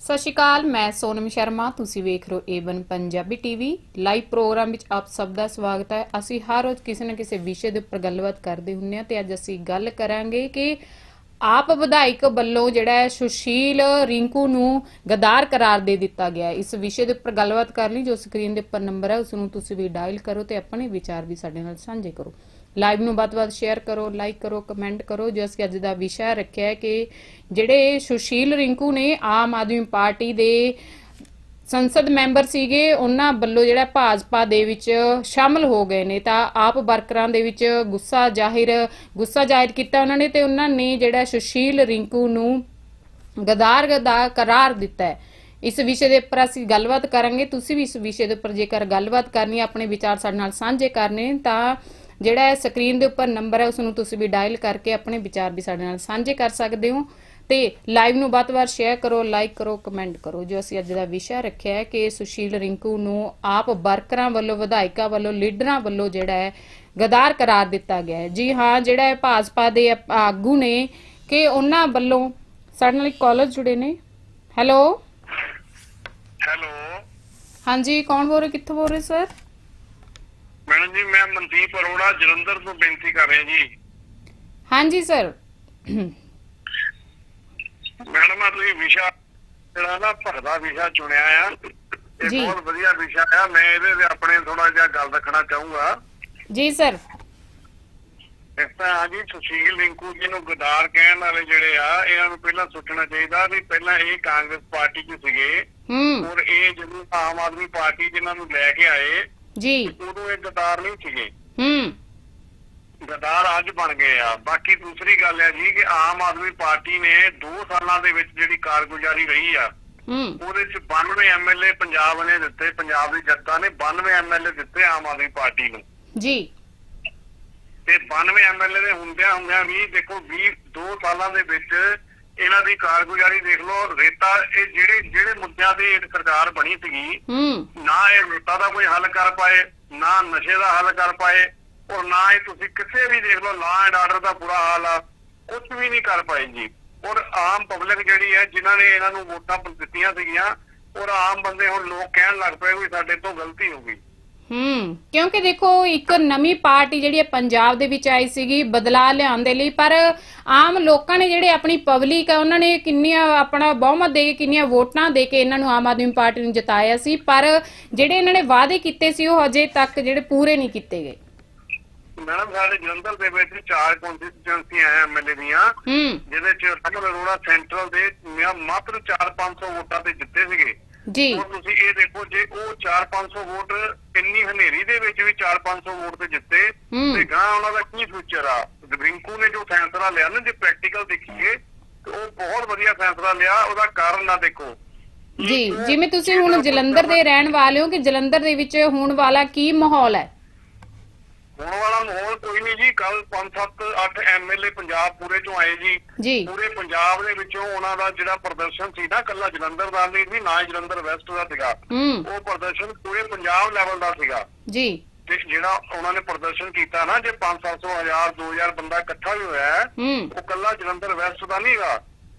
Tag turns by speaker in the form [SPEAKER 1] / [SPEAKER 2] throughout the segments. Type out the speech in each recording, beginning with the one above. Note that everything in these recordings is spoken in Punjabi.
[SPEAKER 1] ਸਤਿ ਸ਼੍ਰੀ ਅਕਾਲ, ਮੈਂ ਸੋਨਮ ਸ਼ਰਮਾ, ਤੁਸੀਂ ਵੇਖ ਰਹੇ ਹੋ A one Punjabi TV live program ਵਿੱਚ ਆਪ ਸਭ ਦਾ ਸਵਾਗਤ ਹੈ। ਅਸੀਂ ਹਰ ਰੋਜ਼ ਕਿਸੇ ਨਾ ਕਿਸੇ ਵਿਸ਼ੇ ਦੇ ਉੱਪਰ ਗੱਲਬਾਤ ਕਰਦੇ ਹੁੰਦੇ ਹਾਂ ਤੇ ਅੱਜ ਅਸੀਂ ਗੱਲ ਕਰਾਂਗੇ ਕਿ ਆਪ ਵਿਧਾਇਕ ਵੱਲੋਂ ਜਿਹੜਾ ਹੈ ਸੁਸ਼ੀਲ ਰਿੰਕੂ ਨੂੰ ਗਦਾਰ ਕਰਾਰ ਦੇ ਦਿੱਤਾ ਗਿਆ ਹੈ। ਇਸ ਵਿਸ਼ੇ ਦੇ ਉੱਪਰ ਗੱਲਬਾਤ ਕਰਨ ਲਈ, ਜੋ ਸਕਰੀਨ ਦੇ ਉੱਪਰ ਨੰਬਰ ਹੈ ਉਸ ਨੂੰ ਤੁਸੀਂ ਵੀ ਡਾਇਲ ਕਰੋ ਤੇ ਆਪਣੇ ਵਿਚਾਰ ਵੀ ਸਾਡੇ ਨਾਲ ਸਾਂਝੇ ਕਰੋ। ਲਾਈਵ ਨੂੰ ਵੱਧ ਤੋਂ ਵੱਧ ਸ਼ੇਅਰ ਕਰੋ ਲਾਈਕ ਕਰੋ ਕਮੈਂਟ ਕਰੋ। ਜੋ ਅਸੀਂ ਅੱਜ ਦਾ ਵਿਸ਼ਾ ਰੱਖਿਆ ਹੈ ਕਿ ਜਿਹੜੇ ਸੁਸ਼ੀਲ ਰਿੰਕੂ ਨੇ ਆਮ ਆਦਮੀ ਪਾਰਟੀ ਦੇ ਸੰਸਦ ਮੈਂਬਰ ਸੀਗੇ, ਉਹਨਾਂ ਵੱਲੋਂ ਜਿਹੜਾ ਭਾਜਪਾ ਦੇ ਵਿੱਚ ਸ਼ਾਮਲ ਹੋ ਗਏ ਨੇ। ਤਾਂ ਆਪ ਵਰਕਰਾਂ ਦੇ ਵਿੱਚ ਗੁੱਸਾ ਜ਼ਾਹਿਰ ਗੁੱਸਾ ਜ਼ਾਹਿਰ ਕੀਤਾ ਉਹਨਾਂ ਨੇ ਤੇ ਉਹਨਾਂ ਨੇ ਜਿਹੜਾ ਸੁਸ਼ੀਲ ਰਿੰਕੂ ਨੂੰ ਗਦਾਰ ਦਾ ਕਰਾਰ ਦਿੱਤਾ ਹੈ। ਇਸ ਵਿਸ਼ੇ ਦੇ ਉੱਪਰ ਅਸੀਂ ਗੱਲਬਾਤ ਕਰਾਂਗੇ। ਤੁਸੀਂ ਵੀ ਇਸ ਵਿਸ਼ੇ ਦੇ ਉੱਪਰ ਜੇਕਰ ਗੱਲਬਾਤ ਕਰਨੀ ਹੈ, ਆਪਣੇ ਵਿਚਾਰ ਸਾਡੇ ਨਾਲ ਸਾਂਝੇ ਕਰਨੇ, ਤਾਂ ਜਿਹੜਾ ਹੈ ਸਕਰੀਨ ਦੇ ਉੱਪਰ ਨੰਬਰ ਹੈ ਉਸ ਨੂੰ ਤੁਸੀਂ ਵੀ ਡਾਇਲ ਕਰਕੇ ਆਪਣੇ ਵਿਚਾਰ ਵੀ ਸਾਡੇ ਨਾਲ ਸਾਂਝੇ ਕਰ ਸਕਦੇ ਹੋ। ਤੇ ਲਾਈਵ ਨੂੰ ਵੱਧ ਤੋਂ ਵੱਧ ਸ਼ੇਅਰ ਕਰੋ ਲਾਈਕ ਕਰੋ ਕਮੈਂਟ ਕਰੋ। ਜੋ ਅਸੀਂ ਅੱਜ ਦਾ ਵਿਸ਼ਾ ਰੱਖਿਆ ਹੈ ਕਿ ਸੁਸ਼ੀਲ ਰਿੰਕੂ ਨੂੰ ਆਪ ਵਰਕਰਾਂ ਵੱਲੋਂ ਵਿਧਾਇਕਾਂ ਵੱਲੋਂ ਲੀਡਰਾਂ ਵੱਲੋਂ ਜਿਹੜਾ ਹੈ ਗਦਾਰ ਕਰਾਰ ਦਿੱਤਾ ਗਿਆ ਹੈ। ਜੀ ਹਾਂ ਜਿਹੜਾ ਹੈ ਭਾਜਪਾ ਦੇ ਆਗੂ ਨੇ ਕਿ ਉਹਨਾਂ ਵੱਲੋਂ ਸਾਡੇ ਨਾਲ ਕਾਲਰ ਜੁੜੇ ਨੇ। ਹੈਲੋ
[SPEAKER 2] ਹੈਲੋ
[SPEAKER 1] ਹਾਂਜੀ ਕੌਣ ਬੋਲ ਰਹੇ? ਕਿੱਥੋਂ ਬੋਲ ਰਹੇ ਸਰ
[SPEAKER 2] ਮੈਡਮ ਜੀ ਮੈਂ ਮਨਦੀਪ ਅਰੋੜਾ ਜਲੰਧਰ ਤੋਂ ਬੇਨਤੀ ਕਰ ਰਿਹਾ ਜੀ।
[SPEAKER 1] ਹਾਂਜੀ ਸਰ।
[SPEAKER 2] ਮੈਡਮ ਆ ਤੁਸੀਂ ਵਿਸ਼ਾ ਜਿਹੜਾ ਨਾ ਭਗਦਾ ਵਿਸ਼ਾ ਚੁਣਿਆ ਆ। ਇਹ
[SPEAKER 1] ਜੀ।
[SPEAKER 2] ਬਹੁਤ ਵਧੀਆ ਵਿਸ਼ਾ ਆ। ਮੈਂ ਇਹਦੇ ਤੇ ਆਪਣੇ ਥੋੜਾ ਜਿਹਾ ਗੱਲ ਰੱਖਣਾ ਚਾਹੂੰਗਾ।
[SPEAKER 1] ਜੀ ਸਰ।
[SPEAKER 2] ਇਸ ਤਰ੍ਹਾਂ ਜੀ ਸੁਸ਼ੀਲ ਰਿੰਕੂ ਜੀ ਨੂੰ ਗਦਾਰ ਕਹਿਣ ਵਾਲੇ ਜਿਹੜੇ ਆ ਇਹਨਾਂ ਨੂੰ ਪਹਿਲਾਂ ਸੋਚਣਾ ਚਾਹੀਦਾ ਵੀ ਪਹਿਲਾਂ ਇਹ ਕਾਂਗਰਸ ਪਾਰਟੀ 'ਚ ਸੀਗੇ।
[SPEAKER 1] ਹੂੰ।
[SPEAKER 2] ਔਰ ਇਹ ਜਦੋਂ ਆਮ ਆਦਮੀ ਪਾਰਟੀ ਜਿਨ੍ਹਾਂ ਨੂੰ ਲੈ ਕੇ ਆਏ
[SPEAKER 1] ਜੀ।
[SPEAKER 2] ਉਦੋਂ ਇਹ ਗਦਾਰ ਨਹੀਂ ਸੀਗੇ।
[SPEAKER 1] ਹੂੰ।
[SPEAKER 2] ਗਦਾਰ ਅੱਜ ਬਣ ਗਏ ਆ। ਬਾਕੀ ਦੂਸਰੀ ਗੱਲ ਹੈ ਜੀ ਕਿ ਆਮ ਆਦਮੀ ਪਾਰਟੀ ਨੇ 2 ਸਾਲਾਂ ਦੇ ਵਿੱਚ ਜਿਹੜੀ ਕਾਰਗੁਜ਼ਾਰੀ ਰਹੀ ਆ
[SPEAKER 1] ਹੂੰ।
[SPEAKER 2] ਉਹਦੇ ਚ 92 ਐਮਐਲਏ ਪੰਜਾਬ ਨੇ ਦਿੱਤੇ ਪੰਜਾਬ ਦੀ ਜਨਤਾ ਨੇ 92 ਐਮਐਲਏ ਦਿੱਤੇ ਆਮ ਆਦਮੀ ਪਾਰਟੀ ਨੂੰ।
[SPEAKER 1] ਜੀ।
[SPEAKER 2] ਤੇ 92 ਐਮਐਲਏ ਦੇ ਹੁੰਦਿਆਂ ਹੁੰਦਿਆਂ ਵੀ ਦੇਖੋ 20 2 ਸਾਲਾਂ ਦੇ ਵਿੱਚ ਇਹਨਾਂ ਦੀ ਕਾਰਗੁਜ਼ਾਰੀ ਦੇਖ ਲਓ ਰੇਤਾ ਇਹ ਜਿਹੜੇ ਜਿਹੜੇ ਮੁੱਦਿਆਂ ਤੇ ਇਹ ਸਰਕਾਰ ਬਣੀ ਸੀਗੀ ਨਾ ਇਹ ਰੇਤਾ ਦਾ ਕੋਈ ਹੱਲ ਕਰ ਪਾਏ ਨਾ ਨਸ਼ੇ ਦਾ ਹੱਲ ਕਰ ਪਾਏ ਔਰ ਨਾ ਹੀ ਤੁਸੀਂ ਕਿਸੇ ਵੀ ਦੇਖ ਲਓ ਲਾ ਐਂਡ ਆਰਡਰ ਦਾ ਬੁਰਾ ਹਾਲ ਆ ਕੁਝ ਵੀ ਨਹੀਂ ਕਰ ਪਾਏ ਜੀ। ਔਰ ਆਮ ਪਬਲਿਕ ਜਿਹੜੀ ਹੈ ਜਿਨ੍ਹਾਂ ਨੇ ਇਹਨਾਂ ਨੂੰ ਵੋਟਾਂ ਦਿੱਤੀਆਂ ਸੀਗੀਆਂ ਔਰ ਆਮ ਬੰਦੇ ਹੁਣ ਲੋਕ ਕਹਿਣ ਲੱਗ ਪਏ ਵੀ ਸਾਡੇ ਤੋਂ ਗਲਤੀ ਹੋ ਗਈ।
[SPEAKER 1] ਹੂੰ ਕਿਉਂਕਿ ਦੇਖੋ ਇੱਕ ਨਵੀਂ ਪਾਰਟੀ ਜਿਹੜੀ ਹੈ ਪੰਜਾਬ ਦੇ ਵਿੱਚ ਆਈ ਸੀਗੀ ਬਦਲਾਅ ਲਿਆਉਣ ਦੇ ਲਈ ਪਰ ਆਮ ਲੋਕਾਂ ਨੇ ਜਿਹੜੇ ਆਪਣੀ ਪਬਲਿਕ ਹੈ ਉਹਨਾਂ ਨੇ ਕਿੰਨੀਆਂ ਆਪਣਾ ਬਹੁਮਤ ਦੇ ਕੇ ਕਿੰਨੀਆਂ ਵੋਟਾਂ ਦੇ ਕੇ ਇਹਨਾਂ ਨੂੰ ਆਮ ਆਦਮੀ ਪਾਰਟੀ ਨੂੰ ਜਿਤਾਇਆ ਸੀ ਪਰ ਜਿਹੜੇ ਇਹਨਾਂ ਨੇ ਵਾਅਦੇ ਕੀਤੇ ਸੀ ਉਹ ਅਜੇ ਤੱਕ ਜਿਹੜੇ ਪੂਰੇ ਨਹੀਂ ਕੀਤੇ ਗਏ।
[SPEAKER 2] ਮੈਡਮ ਸਾਡੇ ਜਲੰਧਰ ਦੇ ਵਿੱਚ ਚਾਰ ਕੌਂਸਟੀਟਿਊਂਸੀਆਂ ਐ ਐਮਐਲਏ ਦੀਆਂ ਜਿਹਦੇ ਚ ਰਮਨ ਅਰੋੜਾ ਸੈਂਟਰਲ ਦੇ ਮਾਤਰ 4-500 ਵੋਟਾਂ ਤੇ ਜਿੱਤੇ ਸੀਗੇ।
[SPEAKER 1] ਜੀ।
[SPEAKER 2] ਹੁਣ ਤੁਸੀਂ ਇਹ ਦੇਖੋ ਜੇ ਉਹ 4-500 ਵੋਟ ਇੰਨੀ ਹਨੇਰੀ ਦੇ ਵਿੱਚ ਵੀ 4-500 ਵੋਟ ਤੇ ਜਿੱਤੇ। ਤੇ ਗਾਂ ਉਹਨਾਂ ਦਾ ਕੀ ਫਿਊਚਰ ਆ? ਰਿੰਕੂ ਨੇ ਜੋ ਫੈਸਲਾ ਲਿਆ ਨਾ ਜੇ ਪ੍ਰੈਕਟੀਕਲ ਦੇਖੀਏ ਤੇ ਉਹ ਬਹੁਤ ਵਧੀਆ ਫੈਸਲਾ ਲਿਆ ਉਹਦਾ ਕਾਰਨ ਨਾ ਦੇਖੋ।
[SPEAKER 1] ਜੀ ਜਿਵੇਂ ਤੁਸੀਂ ਹੁਣ ਜਲੰਧਰ ਦੇ ਰਹਿਣ ਵਾਲੇ ਹੋ ਕਿ ਜਲੰਧਰ ਦੇ ਵਿੱਚ ਹੋਣ ਵਾਲਾ ਕੀ ਮਾਹੌਲ ਹੈ?
[SPEAKER 2] ਹੁਣ ਵਾਲਾ ਮਾਹੌਲ ਕੋਈ ਨਹੀਂ ਜੀ। ਕੱਲ 5-7 8 ਐਮਐਲਏ ਪੰਜਾਬ ਪੂਰੇ ਚੋਂ ਆਏ ਜੀ। ਪੂਰੇ ਪੰਜਾਬ ਦੇ ਵਿੱਚੋਂ ਉਹਨਾਂ ਦਾ ਜਿਹੜਾ ਪ੍ਰਦਰਸ਼ਨ ਸੀ ਨਾ ਕੱਲਾ ਜਲੰਧਰ ਦਾ ਨਹੀਂ ਸੀ ਨਾ ਜਲੰਧਰ ਵੈਸਟ ਦਾ ਸੀਗਾ। ਉਹ ਪ੍ਰਦਰਸ਼ਨ ਪੂਰੇ ਪੰਜਾਬ ਲੈਵਲ ਦਾ ਸੀਗਾ।
[SPEAKER 1] ਜੀ।
[SPEAKER 2] ਤੇ ਜਿਹੜਾ ਉਹਨਾਂ ਨੇ ਪ੍ਰਦਰਸ਼ਨ ਕੀਤਾ ਨਾ ਜੇ 5-700 ਹਜ਼ਾਰ 2000 ਬੰਦਾ ਇਕੱਠਾ ਹੋਇਆ ਹੈ,
[SPEAKER 1] ਹੂੰ
[SPEAKER 2] ਉਹ ਕੱਲਾ ਜਲੰਧਰ ਵੈਸਟ ਦਾ ਨਹੀਂਗਾ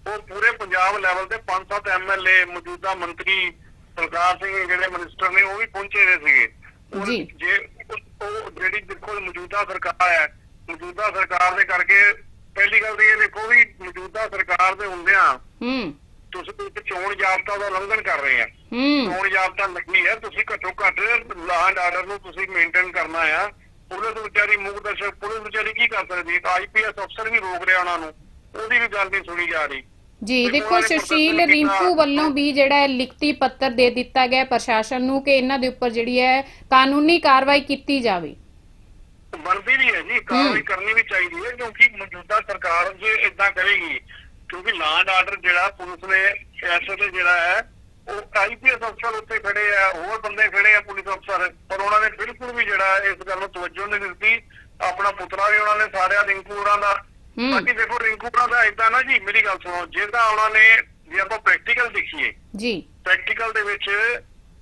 [SPEAKER 2] ਉਹ ਪੂਰੇ ਪੰਜਾਬ ਲੈਵਲ ਤੇ 5-7 ਐਮਐਲਏ ਮੌਜੂਦਾ ਮੰਤਰੀ ਸਰਕਾਰ ਸਿੰਘ ਜਿਹੜੇ ਮਿਨਿਸਟਰ ਨੇ ਉਹ ਵੀ ਪਹੁੰਚੇ ਹੋਏ ਸੀਗੇ।
[SPEAKER 1] ਜੀ।
[SPEAKER 2] ਜੇ ਉਹ- ਜਿਹੜੀ ਦੇਖੋ ਮੌਜੂਦਾ ਸਰਕਾਰ ਹੈ ਮੌਜੂਦਾ ਸਰਕਾਰ ਦੇ ਕਰਕੇ ਪਹਿਲੀ ਗੱਲ ਤਾਂ ਇਹ ਦੇਖੋ ਵੀ ਮੌਜੂਦਾ ਸਰਕਾਰ ਦੇ ਹੁੰਦਿਆਂ
[SPEAKER 1] ਹੂੰ।
[SPEAKER 2] ਤੁਸੀਂ ਇੱਕ ਚੋਣ ਜਾਬਤਾ ਦਾ ਉਲੰਘਣ ਕਰ ਰਹੇ ਆ।
[SPEAKER 1] ਹੂੰ।
[SPEAKER 2] ਚੋਣ ਜਾਬਤਾ ਲੱਗੀ ਹੈ ਤੁਸੀਂ ਘੱਟੋ ਘੱਟ ਲਾਅ ਐਂਡ ਆਰਡਰ ਨੂੰ ਤੁਸੀਂ ਮੇਨਟੇਨ ਕਰਨਾ ਆ। ਪੁਲਿਸ ਵਿਚਾਰੀ ਮੁੱਖ ਦਰਸ਼ਕ ਪੁਲਿਸ ਵਿਚਾਰੀ ਕੀ ਕਰ ਸਕਦੀ ਹੈ? ਆਈਪੀਐਸ ਅਫਸਰ ਵੀ ਰੋਕ ਰਿਹਾ ਉਹਨਾਂ ਨੂੰ। ਉਹਦੀ ਵੀ ਗੱਲ ਨਹੀਂ ਸੁਣੀ ਜਾ ਰਹੀ।
[SPEAKER 1] ਜੀ
[SPEAKER 2] ਦੇਖੋ
[SPEAKER 1] ਸੁਸ਼ੀਲ। ਰਿੰਕੂ ਵੱਲੋਂ ਵੀ ਜਿਹੜਾ ਹੈ ਲਿਖਤੀ ਪੱਤਰ ਦੇ ਦਿੱਤਾ ਗਿਆ ਹੈ ਪ੍ਰਸ਼ਾਸਨ ਨੂੰ ਕਿ ਇਹਨਾਂ ਦੇ ਉੱਪਰ ਜਿਹੜੀ ਹੈ ਕਾਨੂੰਨੀ ਕਾਰਵਾਈ ਕੀਤੀ ਜਾਵੇ
[SPEAKER 2] ਬਣਦੀ ਵੀ ਹੈ ਜੀ ਕਾਰਵਾਈ ਕਰਨੀ ਵੀ ਚਾਹੀਦੀ ਹੈ ਕਿਉਂਕਿ ਮੌਜੂਦਾ ਸਰਕਾਰ ਜੇ ਇਦਾਂ ਕਰੇਗੀ ਕਿਉਂਕਿ ਐਂਡ ਆਰਡਰ ਜਿਹੜਾ ਪੁਲਿਸ ਨੇ ਵੇਲੇ ਜਿਹੜਾ ਹੈ ਉਹ ਆਈਪੀਐਸ ਅਫਸਰ ਉੱਤੇ ਖੜੇ ਆ ਹੋਰ ਬੰਦੇ ਖੜੇ ਆ ਪੁਲਿਸ ਅਫਸਰ ਪਰ ਉਹਨਾਂ ਨੇ ਬਿਲਕੁਲ ਵੀ ਜਿਹੜਾ ਇਸ ਗੱਲ ਨੂੰ ਤਵੱਜੋ ਨਹੀਂ ਦਿੱਤੀ ਆਪਣਾ ਪੁੱਤਰਾ ਵੀ ਉਹਨਾਂ ਨੇ ਸਾਰਿਆਂ ਰਿੰਕੂ ਉਹਨਾਂ ਦਾ। ਬਾਕੀ ਦੇਖੋ ਰਿੰਕੂ ਉਹਨਾਂ ਦਾ ਇਦਾਂ ਨਾ ਜੀ ਮੇਰੀ ਗੱਲ ਸੁਣੋ ਜਿਹਦਾ ਉਹਨਾਂ ਨੇ ਜੇ ਆਪਾਂ ਪ੍ਰੈਕਟੀਕਲ ਦੇਖੀਏ
[SPEAKER 1] ਜੀ
[SPEAKER 2] ਪ੍ਰੈਕਟੀਕਲ ਦੇ ਵਿੱਚ